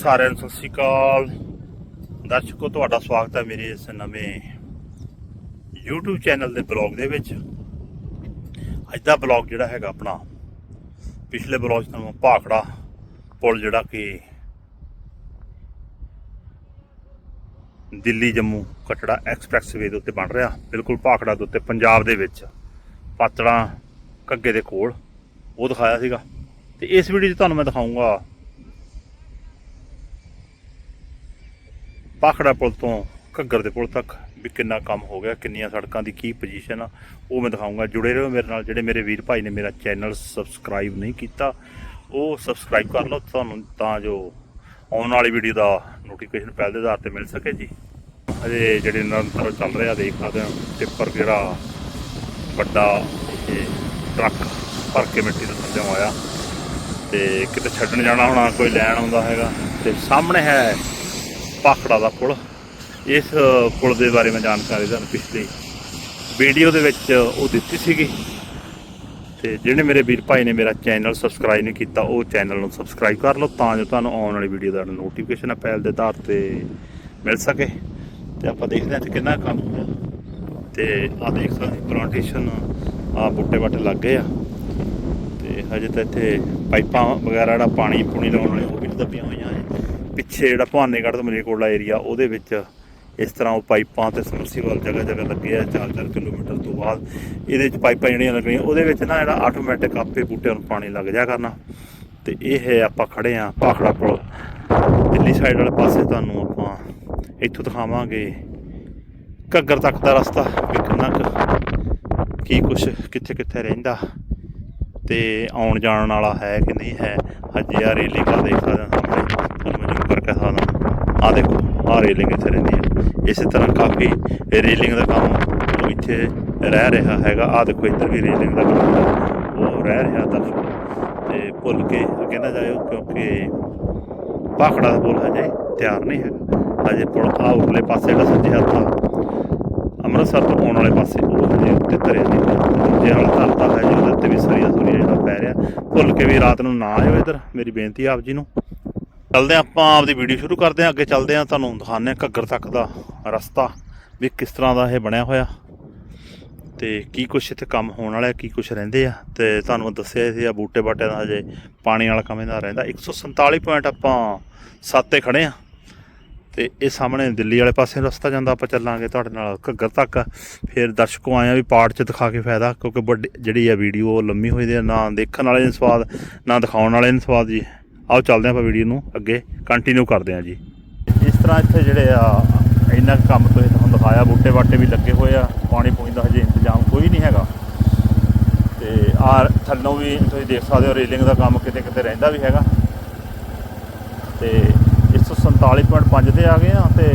ਸਾਰਿਆਂ ਨੂੰ ਸਤਿ ਸ਼੍ਰੀ ਅਕਾਲ। ਦਰਸ਼ਕੋ, ਤੁਹਾਡਾ ਸਵਾਗਤ ਹੈ ਮੇਰੇ ਇਸ ਨਵੇਂ YouTube ਚੈਨਲ ਦੇ ਬਲੌਗ ਦੇ ਵਿੱਚ। ਅੱਜ ਦਾ ਬਲੌਗ ਜਿਹੜਾ ਹੈਗਾ ਆਪਣਾ, ਪਿਛਲੇ ਬਲੌਗ 'ਚ ਤੁਹਾਨੂੰ ਭਾਖੜਾ ਪੁਲ ਜਿਹੜਾ ਕਿ ਦਿੱਲੀ ਜੰਮੂ ਕਟੜਾ ਐਕਸਪ੍ਰੈਸਵੇ ਦੇ ਉੱਤੇ ਬਣ ਰਿਹਾ। ਬਿਲਕੁਲ ਭਾਖੜਾ ਦੇ ਉੱਤੇ, ਪੰਜਾਬ ਦੇ ਵਿੱਚ। ਪਾਤੜਾ ਕੱਗੇ ਦੇ ਕੋਲ। ਉਹ ਦਿਖਾਇਆ ਸੀਗਾ। ਤੇ ਇਸ ਵੀਡੀਓ 'ਚ ਤੁਹਾਨੂੰ ਮੈਂ ਦਿਖਾਉਂਗਾ ਪਾਖੜਾ ਪੁਲ ਤੋਂ ਘੱਗਰ ਦੇ ਪੁਲ ਤੱਕ ਵੀ ਕਿੰਨਾ ਕੰਮ ਹੋ ਗਿਆ, ਕਿੰਨੀਆਂ ਸੜਕਾਂ ਦੀ ਕੀ ਪੋਜੀਸ਼ਨ ਆ, ਉਹ ਮੈਂ ਦਿਖਾਉਂਗਾ ਜੁੜੇ ਰਹੋ ਮੇਰੇ ਨਾਲ, ਜਿਹੜੇ ਮੇਰੇ ਵੀਰ ਭਾਈ ਨੇ ਮੇਰਾ ਚੈਨਲ ਸਬਸਕ੍ਰਾਈਬ ਨਹੀਂ ਕੀਤਾ, ਉਹ ਸਬਸਕ੍ਰਾਈਬ ਕਰ ਲਓ। ਤੁਹਾਨੂੰ ਤਾਂ ਜੋ ਆਉਣ ਵਾਲੀ ਵੀਡੀਓ ਦਾ ਨੋਟੀਫਿਕੇਸ਼ਨ ਪਹਿਲ ਦੇ ਆਧਾਰ ਤੇ ਮਿਲ ਸਕੇ ਜੀ। ਅਜੇ ਜਿਹੜੇ ਨਿਰੰਤਰ ਚੱਲ ਰਿਹਾ, ਦੇਖ ਸਕਦੇ ਹੋ ਟਿੱਪਰ ਜਿਹੜਾ ਵੱਡਾ ਟਰੱਕ ਭਰ ਕੇ ਮਿੱਟੀ ਦਾ ਥੱਲੇ ਆਇਆ। ਤੇ ਕਿਤੇ ਛੱਡਣ ਜਾਣਾ ਹੋਣਾ, ਕੋਈ ਲੈਣ ਆਉਂਦਾ ਹੈਗਾ, ਤੇ ਸਾਹਮਣੇ ਹੈ ਪਾਖੜਾ ਦਾ ਪੁਲ। ਇਸ ਪੁਲ ਦੇ ਬਾਰੇ ਮੈਂ ਜਾਣਕਾਰੀ ਤੁਹਾਨੂੰ ਪਿਛਲੀ ਵੀਡੀਓ ਦੇ ਵਿੱਚ ਉਹ ਦਿੱਤੀ ਸੀਗੀ। ਤੇ ਜਿਹੜੇ ਮੇਰੇ ਵੀਰ ਭਾਈ ਨੇ ਮੇਰਾ ਚੈਨਲ ਸਬਸਕ੍ਰਾਈਬ ਨਹੀਂ ਕੀਤਾ, ਉਹ ਚੈਨਲ ਨੂੰ ਸਬਸਕ੍ਰਾਈਬ ਕਰ ਲਓ ਤਾਂ ਜੋ ਤੁਹਾਨੂੰ ਆਉਣ ਵਾਲੀ ਵੀਡੀਓ ਦਾ ਨੋਟੀਫਿਕੇਸ਼ਨ ਪਹਿਲ ਦੇ ਆਧਾਰ ਤੇ ਮਿਲ ਸਕੇ। ਤੇ ਆਪਾਂ ਦੇਖਦੇ ਹਾਂ ਕਿ ਕਿੰਨਾ ਕੰਮ ਹੋਇਆ। ਤੇ ਆ ਦੇਖ ਸਕਦੇ ਪਲਾਂਟੇਸ਼ਨ ਆ ਬੂਟੇ ਬਾਟੇ ਲੱਗ ਗਏ ਆ। ਤੇ ਹਜੇ ਤਾਂ ਇੱਥੇ ਪਾਈਪਾਂ ਵਗੈਰਾ ਜਿਹੜਾ ਪਾਣੀ ਪੂਣੀ ਲਾਉਣ ਵਾਲੇ ਉਹ ਵੀ ਦੱਬੀਆਂ ਹੋਈਆਂ। ਪਿੱਛੇ ਜਿਹੜਾ ਭਵਾਨੀਗੜ੍ਹ ਤੋਂ ਮਲੇਰਕੋਟਲਾ ਏਰੀਆ ਉਹਦੇ ਵਿੱਚ ਇਸ ਤਰ੍ਹਾਂ ਉਹ ਪਾਈਪਾਂ ਤੇ ਸਮਰਸੀਬਲ ਜਗ੍ਹਾ ਜਗ੍ਹਾ ਲੱਗੇ ਆ 4-4 ਕਿਲੋਮੀਟਰ ਤੋਂ ਬਾਅਦ ਇਹਦੇ ਵਿੱਚ ਪਾਈਪਾਂ ਜਿਹੜੀਆਂ ਲੱਗਣੀਆਂ, ਉਹਦੇ ਵਿੱਚ ਨਾ ਜਿਹੜਾ ਆਟੋਮੈਟਿਕ ਆਪੇ ਬੂਟਿਆਂ ਨੂੰ ਪਾਣੀ ਲੱਗ ਜਾ ਕਰਨਾ। ਤੇ ਇਹ ਹੈ ਆਪਾਂ ਖੜੇ ਆ ਭਾਖੜਾ ਪੁਲ। ਦਿੱਲੀ ਸਾਈਡ ਵਾਲੇ ਪਾਸੇ ਤੁਹਾਨੂੰ ਆਪਾਂ ਇੱਥੋਂ ਦਿਖਾਵਾਂਗੇ ਘੱਗਰ ਤੱਕ ਦਾ ਰਸਤਾ, ਵੀ ਕਿੰਨਾ ਕੁ, ਕੀ ਕੁਛ, ਕਿੱਥੇ ਕਿੱਥੇ ਰਹਿੰਦਾ ਤੇ ਆਉਣ ਜਾਣ ਵਾਲਾ ਹੈ ਕਿ ਨਹੀਂ ਹੈ, ਹਜੇ ਆ ਰੇਲਿੰਗ ਆ ਦੇਖ ਸਕਦੇ ਹਾਂ। ਸਾਹਮਣੇ ਤੁਹਾਨੂੰ ਮੈਂ ਆ ਦੇਖੋ ਆ ਰੇਲਿੰਗ ਇੱਥੇ ਰਹਿੰਦੀ ਹੈ ਇਸੇ ਤਰ੍ਹਾਂ ਕਾਫੀ ਰੇਲਿੰਗ ਦਾ ਕੰਮ ਇੱਥੇ ਰਹਿ ਰਿਹਾ ਹੈਗਾ। ਆ ਦੇਖੋ, ਇੱਧਰ ਵੀ ਰੇਲਿੰਗ ਦਾ ਕੰਮ ਉਹ ਰਹਿ ਰਿਹਾ ਦਰਸ਼ਕ। ਤੇ ਭੁੱਲ ਕੇ ਅੱਗੇ ਨਾ ਜਾਇਓ, ਕਿਉਂਕਿ ਪਾਖੜਾ ਦਾ ਪੁਲ ਹਜੇ ਤਿਆਰ ਨਹੀਂ ਹੈਗਾ। ਹਜੇ ਪੁਲ ਆ ਉਰਲੇ ਪਾਸੇ ਜਿਹੜਾ ਸੱਜੇ ਹੱਥ ਆ। ਅੰਮ੍ਰਿਤਸਰ ਤੋਂ ਆਉਣ ਵਾਲੇ ਪਾਸੇ ਉਹ ਹਜੇ ਉੱਤੇ ਧਰਿਆ ਨਹੀਂ ਦੂਜੇ ਵਾਲਾ ਧਰਤਾ ਹੈ ਜੀ, ਉਹਦੇ ਉੱਤੇ ਵੀ ਸਰੀਆ ਸੁਰੀਆ ਜਿਹੜਾ ਪੈ ਰਿਹਾ। ਭੁੱਲ ਕੇ ਵੀ ਰਾਤ ਨੂੰ ਨਾ ਆਇਓ ਇੱਧਰ। ਮੇਰੀ ਬੇਨਤੀ ਆਪ ਜੀ ਨੂੰ। ਚੱਲਦੇ ਹਾਂ ਆਪਾਂ, ਆਪਦੀ ਵੀਡੀਓ ਸ਼ੁਰੂ ਕਰਦੇ ਹਾਂ, ਅੱਗੇ ਚੱਲਦੇ ਹਾਂ, ਤੁਹਾਨੂੰ ਦਿਖਾਉਂਦੇ ਹਾਂ ਘੱਗਰ ਤੱਕ ਦਾ ਰਸਤਾ, ਵੀ ਕਿਸ ਤਰ੍ਹਾਂ ਦਾ ਇਹ ਬਣਿਆ ਹੋਇਆ। ਤੇ ਕੀ ਕੁਛ ਇੱਥੇ ਕੰਮ ਹੋਣ ਵਾਲਾ ਕੀ ਕੁਛ ਰਹਿੰਦੇ ਆ, ਤੇ ਤੁਹਾਨੂੰ ਦੱਸਿਆ ਸੀ ਆ ਬੂਟੇ ਬਾਟੇ ਦਾ ਹਜੇ ਪਾਣੀ ਵਾਲਾ ਕੰਮ ਇਹਦਾ ਰਹਿੰਦਾ। 147 ਪੁਆਇੰਟ ਆਪਾਂ 7 ਤੇ ਖੜੇ ਆ ਤੇ ਇਹ ਸਾਹਮਣੇ ਦਿੱਲੀ ਵਾਲੇ ਪਾਸੇ ਰਸਤਾ ਜਾਂਦਾ, ਆਪਾਂ ਚੱਲਾਂਗੇ ਤੁਹਾਡੇ ਨਾਲ ਘੱਗਰ ਤੱਕ। ਫਿਰ ਦਰਸ਼ਕੋ ਆਏ ਆ ਵੀ ਪਾਰਟ 'ਚ ਦਿਖਾ ਕੇ ਫਾਇਦਾ, ਕਿਉਂਕਿ ਵੱਡੀ ਜਿਹੜੀ ਆ ਵੀਡੀਓ ਉਹ ਲੰਮੀ ਹੋਈ ਦੀ ਨਾ ਦੇਖਣ ਵਾਲੇ ਨੂੰ ਸਵਾਦ, ਨਾ ਦਿਖਾਉਣ ਵਾਲੇ ਨੂੰ ਸਵਾਦ ਜੀ। ਆਓ ਚੱਲਦੇ ਆਪਾਂ ਵੀਡੀਓ ਨੂੰ, ਅੱਗੇ ਕੰਟੀਨਿਊ ਕਰਦੇ ਹਾਂ ਜੀ। ਇਸ ਤਰ੍ਹਾਂ ਇੱਥੇ ਜਿਹੜੇ ਆ, ਇੰਨਾ ਕੁ ਕੰਮ ਤੁਸੀਂ ਤੁਹਾਨੂੰ ਦਿਖਾਇਆ, ਬੂਟੇ ਬਾਟੇ ਵੀ ਲੱਗੇ ਹੋਏ ਆ, ਪਾਣੀ ਪੂਣੀ ਦਾ ਹਜੇ ਇੰਤਜ਼ਾਮ ਕੋਈ ਨਹੀਂ ਹੈਗਾ। ਤੇ ਆ ਥੱਲੋਂ ਵੀ ਤੁਸੀਂ ਦੇਖ ਸਕਦੇ ਹੋ, ਰੇਲਿੰਗ ਦਾ ਕੰਮ ਕਿਤੇ ਕਿਤੇ ਰਹਿੰਦਾ ਵੀ ਹੈਗਾ। ਤੇ 147.5 ਤੇ ਆ ਗਏ ਆ, ਤੇ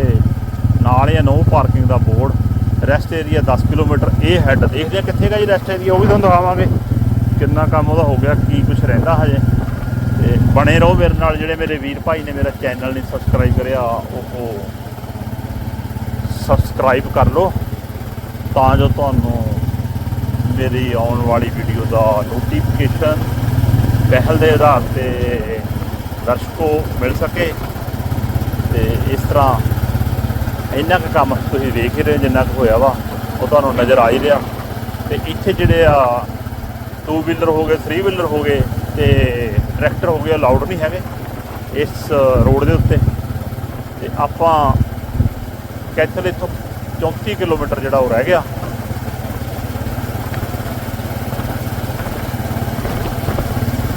ਨਾਲ ਹੀ ਨੋ ਪਾਰਕਿੰਗ ਦਾ ਬੋਰਡ। ਰੈਸਟ ਏਰੀਆ 10 ਕਿਲੋਮੀਟਰ, ਇਹ ਹੈੱਡ ਦੇਖਦੇ ਆ ਕਿੱਥੇ ਗਾ ਜੀ ਰੈਸਟ ਏਰੀਆ ਉਹ ਵੀ ਤੁਹਾਨੂੰ ਦਿਖਾਵਾਂਗੇ। ਕਿੰਨਾ ਕੰਮ ਉਹਦਾ ਹੋ ਗਿਆ, ਕੀ ਕੁਝ ਰਹਿੰਦਾ ਹਜੇ। ਬਣੇ ਰਹੋ ਮੇਰੇ ਨਾਲ, ਜਿਹੜੇ ਮੇਰੇ ਵੀਰ ਭਾਈ ਨੇ ਮੇਰਾ ਚੈਨਲ ਨਹੀਂ ਸਬਸਕ੍ਰਾਈਬ ਕਰਿਆ, ਉਹ ਸਬਸਕ੍ਰਾਈਬ ਕਰ ਲਓ। ਤਾਂ ਜੋ ਤੁਹਾਨੂੰ ਮੇਰੀ ਆਉਣ ਵਾਲੀ ਵੀਡੀਓ ਦਾ ਨੋਟੀਫਿਕੇਸ਼ਨ ਪਹਿਲ ਦੇ ਆਧਾਰ ਤੇ ਦਰਸ਼ਕੋ ਮਿਲ ਸਕੇ। ਤੇ ਇਸ ਤਰ੍ਹਾਂ ਇੰਨਾ ਕੁ ਕੰਮ ਤੁਸੀਂ ਵੇਖ ਹੀ ਰਹੇ ਹੋ, ਜਿੰਨਾ ਕੁ ਹੋਇਆ ਵਾ, ਉਹ ਤੁਹਾਨੂੰ ਨਜ਼ਰ ਆ ਹੀ ਰਿਹਾ। ਤੇ ਇੱਥੇ ਜਿਹੜੇ ਆ ਟੂ ਵੀਲਰ ਹੋ ਗਏ 3 ਵੀਲਰ ਹੋ ਗਏ, ਤੇ ਟਰੈਕਟਰ ਹੋ ਗਏ ਅਲਾਉਡ ਨਹੀਂ ਹੈਗੇ ਇਸ ਰੋਡ ਦੇ ਉੱਤੇ। ਤੇ ਆਪਾਂ ਕੈਥਲ ਇੱਥੋਂ 34 ਕਿਲੋਮੀਟਰ ਜਿਹੜਾ ਉਹ ਰਹਿ ਗਿਆ।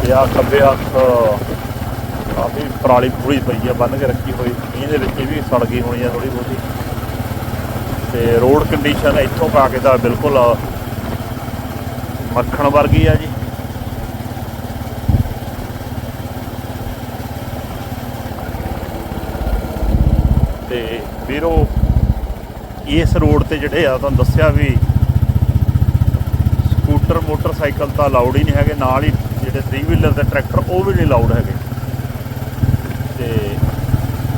ਤੇ ਆ ਖੱਬੇ ਹੱਥ ਕਾਫੀ ਪਰਾਲੀ ਪੂਰੀ ਪਈ ਆ ਬੰਨ ਕੇ ਰੱਖੀ ਹੋਈ। ਇਹਦੇ ਵਿੱਚ ਵੀ ਸੜ ਗਈ ਹੋਣੀ ਆ ਥੋੜੀ ਬਹੁਤੀ। ਤੇ ਰੋਡ ਕੰਡੀਸ਼ਨ ਇੱਥੋਂ ਪਾ ਕੇ ਤਾਂ ਬਿਲਕੁਲ ਮੱਖਣ ਵਰਗੀ ਆ ਜੀ ਤੇ ਵੀਰੋ ਇਸ ਰੋਡ ਤੇ ਜਿਹੜੇ ਆ, ਤੁਹਾਨੂੰ ਦੱਸਿਆ ਵੀ ਸਕੂਟਰ, ਮੋਟਰਸਾਈਕਲ ਤਾਂ ਅਲਾਉਡ ਹੀ ਨਹੀਂ ਹੈਗੇ, ਨਾਲ ਹੀ ਜਿਹੜੇ 3 ਵੀਲਰ ਤੇ ਟਰੈਕਟਰ ਉਹ ਵੀ ਨਹੀਂ ਅਲਾਉਡ ਹੈਗੇ। ਤੇ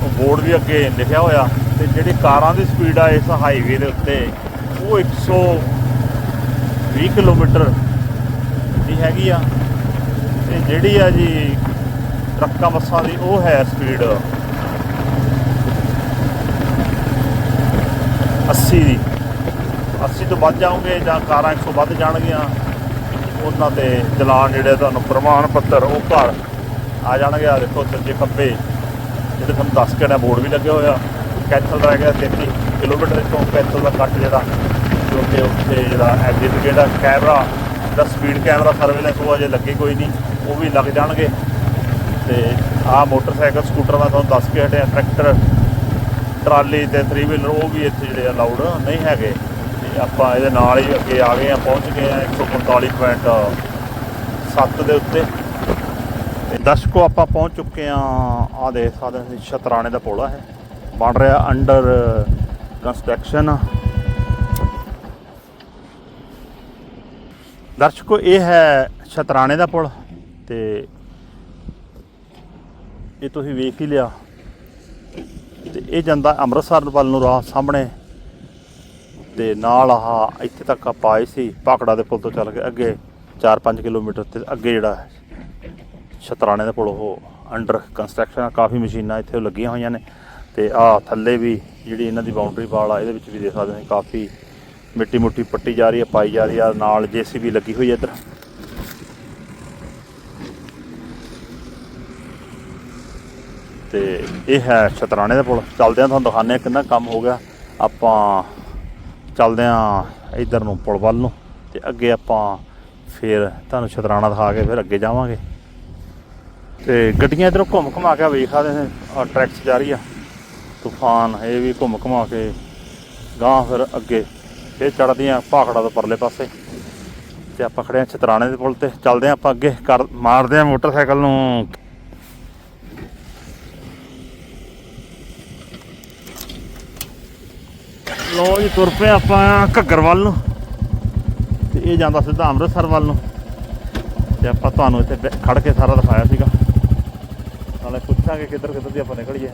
ਉਹ ਬੋਰਡ ਵੀ ਅੱਗੇ ਲਿਖਿਆ ਹੋਇਆ ਤੇ ਜਿਹੜੀ ਕਾਰਾਂ ਦੀ ਸਪੀਡ ਆ ਇਸ ਹਾਈਵੇ ਦੇ ਉੱਤੇ, ਉਹ 120 ਕਿਲੋਮੀਟਰ ਦੀ ਹੈਗੀ ਆ। ਤੇ ਜਿਹੜੀ ਆ ਜੀ ਟਰੱਕਾਂ ਬੱਸਾਂ ਦੀ, ਉਹ ਹੈ ਸਪੀਡ 80 ਦੀ। 80 ਤੋਂ ਵੱਧ ਜਾਓਗੇ ਜਾਂ ਕਾਰਾਂ 100 ਵੱਧ ਜਾਣਗੀਆਂ, ਉਹਨਾਂ 'ਤੇ ਚਲਾਨ ਜਿਹੜੇ ਤੁਹਾਨੂੰ ਪ੍ਰਮਾਣ ਪੱਤਰ ਉਹ ਘਰ ਆ ਜਾਣਗੇ। ਆ ਦੇਖੋ ਸੱਜੇ ਖੱਬੇ ਜਿਹਦੇ ਤੁਹਾਨੂੰ ਦੱਸ ਕੇ ਨਾ, ਬੋਰਡ ਵੀ ਲੱਗਿਆ ਹੋਇਆ ਕੈਂਸਲ ਦਾ ਗਿਆ 33 ਕਿਲੋਮੀਟਰ ਤੋਂ ਕੈਂਸਲ ਦਾ ਕੱਟ ਜਿਹੜਾ ਕਿਉਂਕਿ ਉੱਥੇ ਜਿਹੜਾ ਐਗਰੀਗੇਟ ਦਾ ਕੈਮਰਾ ਦਾ ਸਪੀਡ ਕੈਮਰਾ ਸਰਵੇਲੈਂਸ ਉਹ ਅਜੇ ਲੱਗੇ ਕੋਈ ਨਹੀਂ, ਉਹ ਵੀ ਲੱਗ ਜਾਣਗੇ। ਤੇ ਆਹ ਮੋਟਰਸਾਈਕਲ, ਸਕੂਟਰ ਦਾ ਤੁਹਾਨੂੰ ਦੱਸ ਕੇ ਹਟਿਆ ਟਰੈਕਟਰ ਟਰਾਲੀ ਤੇ 3 ਵੀਲਰ ਉਹ ਵੀ ਇੱਥੇ ਜਿਹੜੇ ਅਲਾਉਡ ਨਹੀਂ ਹੈਗੇ। ਤੇ ਆਪਾਂ ਇਹਦੇ ਨਾਲ ਹੀ ਅੱਗੇ ਆ ਗਏ ਆ ਪਹੁੰਚ ਗਏ ਆ 145.7 ਦੇ ਉੱਤੇ। ਤੇ ਦਰਸ਼ਕੋ, ਆਪਾਂ ਪਹੁੰਚ ਚੁੱਕੇ ਆ ਆ ਦੇਖ ਸਕਦੇ ਹੋ, ਸ਼ਤਰਾਣੇ ਦਾ ਪੁਲ ਆ ਹੈ। ਬਣ ਰਿਹਾ ਅੰਡਰ ਕੰਸਟਰਕਸ਼ਨ ਦਰਸ਼ਕੋ, ਇਹ ਹੈ ਸ਼ਤਰਾਣੇ ਦਾ ਪੁਲ। ਤੇ ਇਹ ਤੁਸੀਂ ਵੇਖ ਹੀ ਲਿਆ ਤੇ ਇਹ ਜਾਂਦਾ ਅੰਮ੍ਰਿਤਸਰ ਵੱਲ ਨੂੰ ਰਾਹ ਸਾਹਮਣੇ। ਤੇ ਨਾਲ ਆਹ ਇੱਥੇ ਤੱਕ ਆਪਾਂ ਆਏ ਸੀ, ਪਾਕੜਾ ਦੇ ਪੁਲ ਤੋਂ ਚੱਲ ਕੇ ਅੱਗੇ 4-5 ਕਿਲੋਮੀਟਰ ਤੇ ਅੱਗੇ ਜਿਹੜਾ ਸ਼ਤਰਾਣੇ ਦਾ ਪੁਲ, ਉਹ ਅੰਡਰ ਕੰਸਟਰਕਸ਼ਨ ਕਾਫੀ ਮਸ਼ੀਨਾਂ ਇੱਥੇ ਲੱਗੀਆਂ ਹੋਈਆਂ ਨੇ। ਤੇ ਆ ਥੱਲੇ ਵੀ ਜਿਹੜੀ ਇਹਨਾਂ ਦੀ ਬਾਉਂਡਰੀ ਵਾਲ ਆ, ਇਹਦੇ ਵਿੱਚ ਵੀ ਦੇਖ ਸਕਦੇ ਹੋ ਕਾਫੀ ਮਿੱਟੀ ਮੁੱਟੀ ਪੱਟੀ ਜਾ ਰਹੀ ਹੈ ਪਾਈ ਜਾ ਰਹੀ ਆ, ਨਾਲ ਜੀਸੀਬੀ ਲੱਗੀ ਹੋਈ ਹੈ ਇੱਧਰ। ਤੇ ਇਹ ਹੈ ਸ਼ਤਰਾਣੇ ਦਾ ਪੁਲ। ਚੱਲਦੇ ਆ ਤੁਹਾਨੂੰ ਦਿਖਾਉਂਦੇ ਆ ਕਿੰਨਾ ਕੰਮ ਹੋ ਗਿਆ। ਆਪਾਂ ਚੱਲਦੇ ਆ ਇਧਰ ਨੂੰ ਪੁਲ ਵੱਲ ਨੂੰ ਤੇ ਅੱਗੇ ਆਪਾਂ ਫਿਰ ਤੁਹਾਨੂੰ ਸ਼ਤਰਾਣਾ ਦਿਖਾ ਕੇ ਫਿਰ ਅੱਗੇ ਜਾਵਾਂਗੇ। ਤੇ ਗੱਡੀਆਂ ਇਧਰੋਂ ਘੁੰਮ ਘੁਮਾ ਕੇ ਵੇਖ ਸਕਦੇ ਨੇ ਆ ਟਰੈਕਸ ਜਾ ਰਹੀ ਆ। ਤੂਫਾਨ, ਇਹ ਵੀ ਘੁੰਮ ਘੁਮਾ ਕੇ ਗਾਂ ਫਿਰ ਅੱਗੇ। ਇਹ ਚੜਦੀਆਂ ਭਾਖੜਾ ਤੋਂ ਪਰਲੇ ਪਾਸੇ। ਤੇ ਆਪਾਂ ਖੜੇ ਆ ਛਤਰਾਣੇ ਦੇ ਪੁਲ ਤੇ। ਚੱਲਦੇ ਆ ਆਪਾਂ ਅੱਗੇ। ਕਰ ਮਾਰਦੇ ਆ ਮੋਟਰਸਾਈਕਲ ਨੂੰ। ਲੋ ਜੀ, ਤੁਰ ਪਏ ਆਪਾਂ ਘੱਗਰ ਵੱਲ ਨੂੰ। ਤੇ ਇਹ ਜਾਂਦਾ ਸਿੱਧਾ ਅੰਮ੍ਰਿਤਸਰ ਵੱਲ ਨੂੰ। ਤੇ ਆਪਾਂ ਤੁਹਾਨੂੰ ਇੱਥੇ ਬੈ- ਖੜ ਕੇ ਸਾਰਾ ਦਿਖਾਇਆ ਸੀਗਾ। ਨਾਲੇ ਪੁੱਛਾਂਗੇ ਕਿੱਧਰ ਕਿੱਧਰ ਦੀ ਆਪਾਂ ਨਿਕਲੀਏ।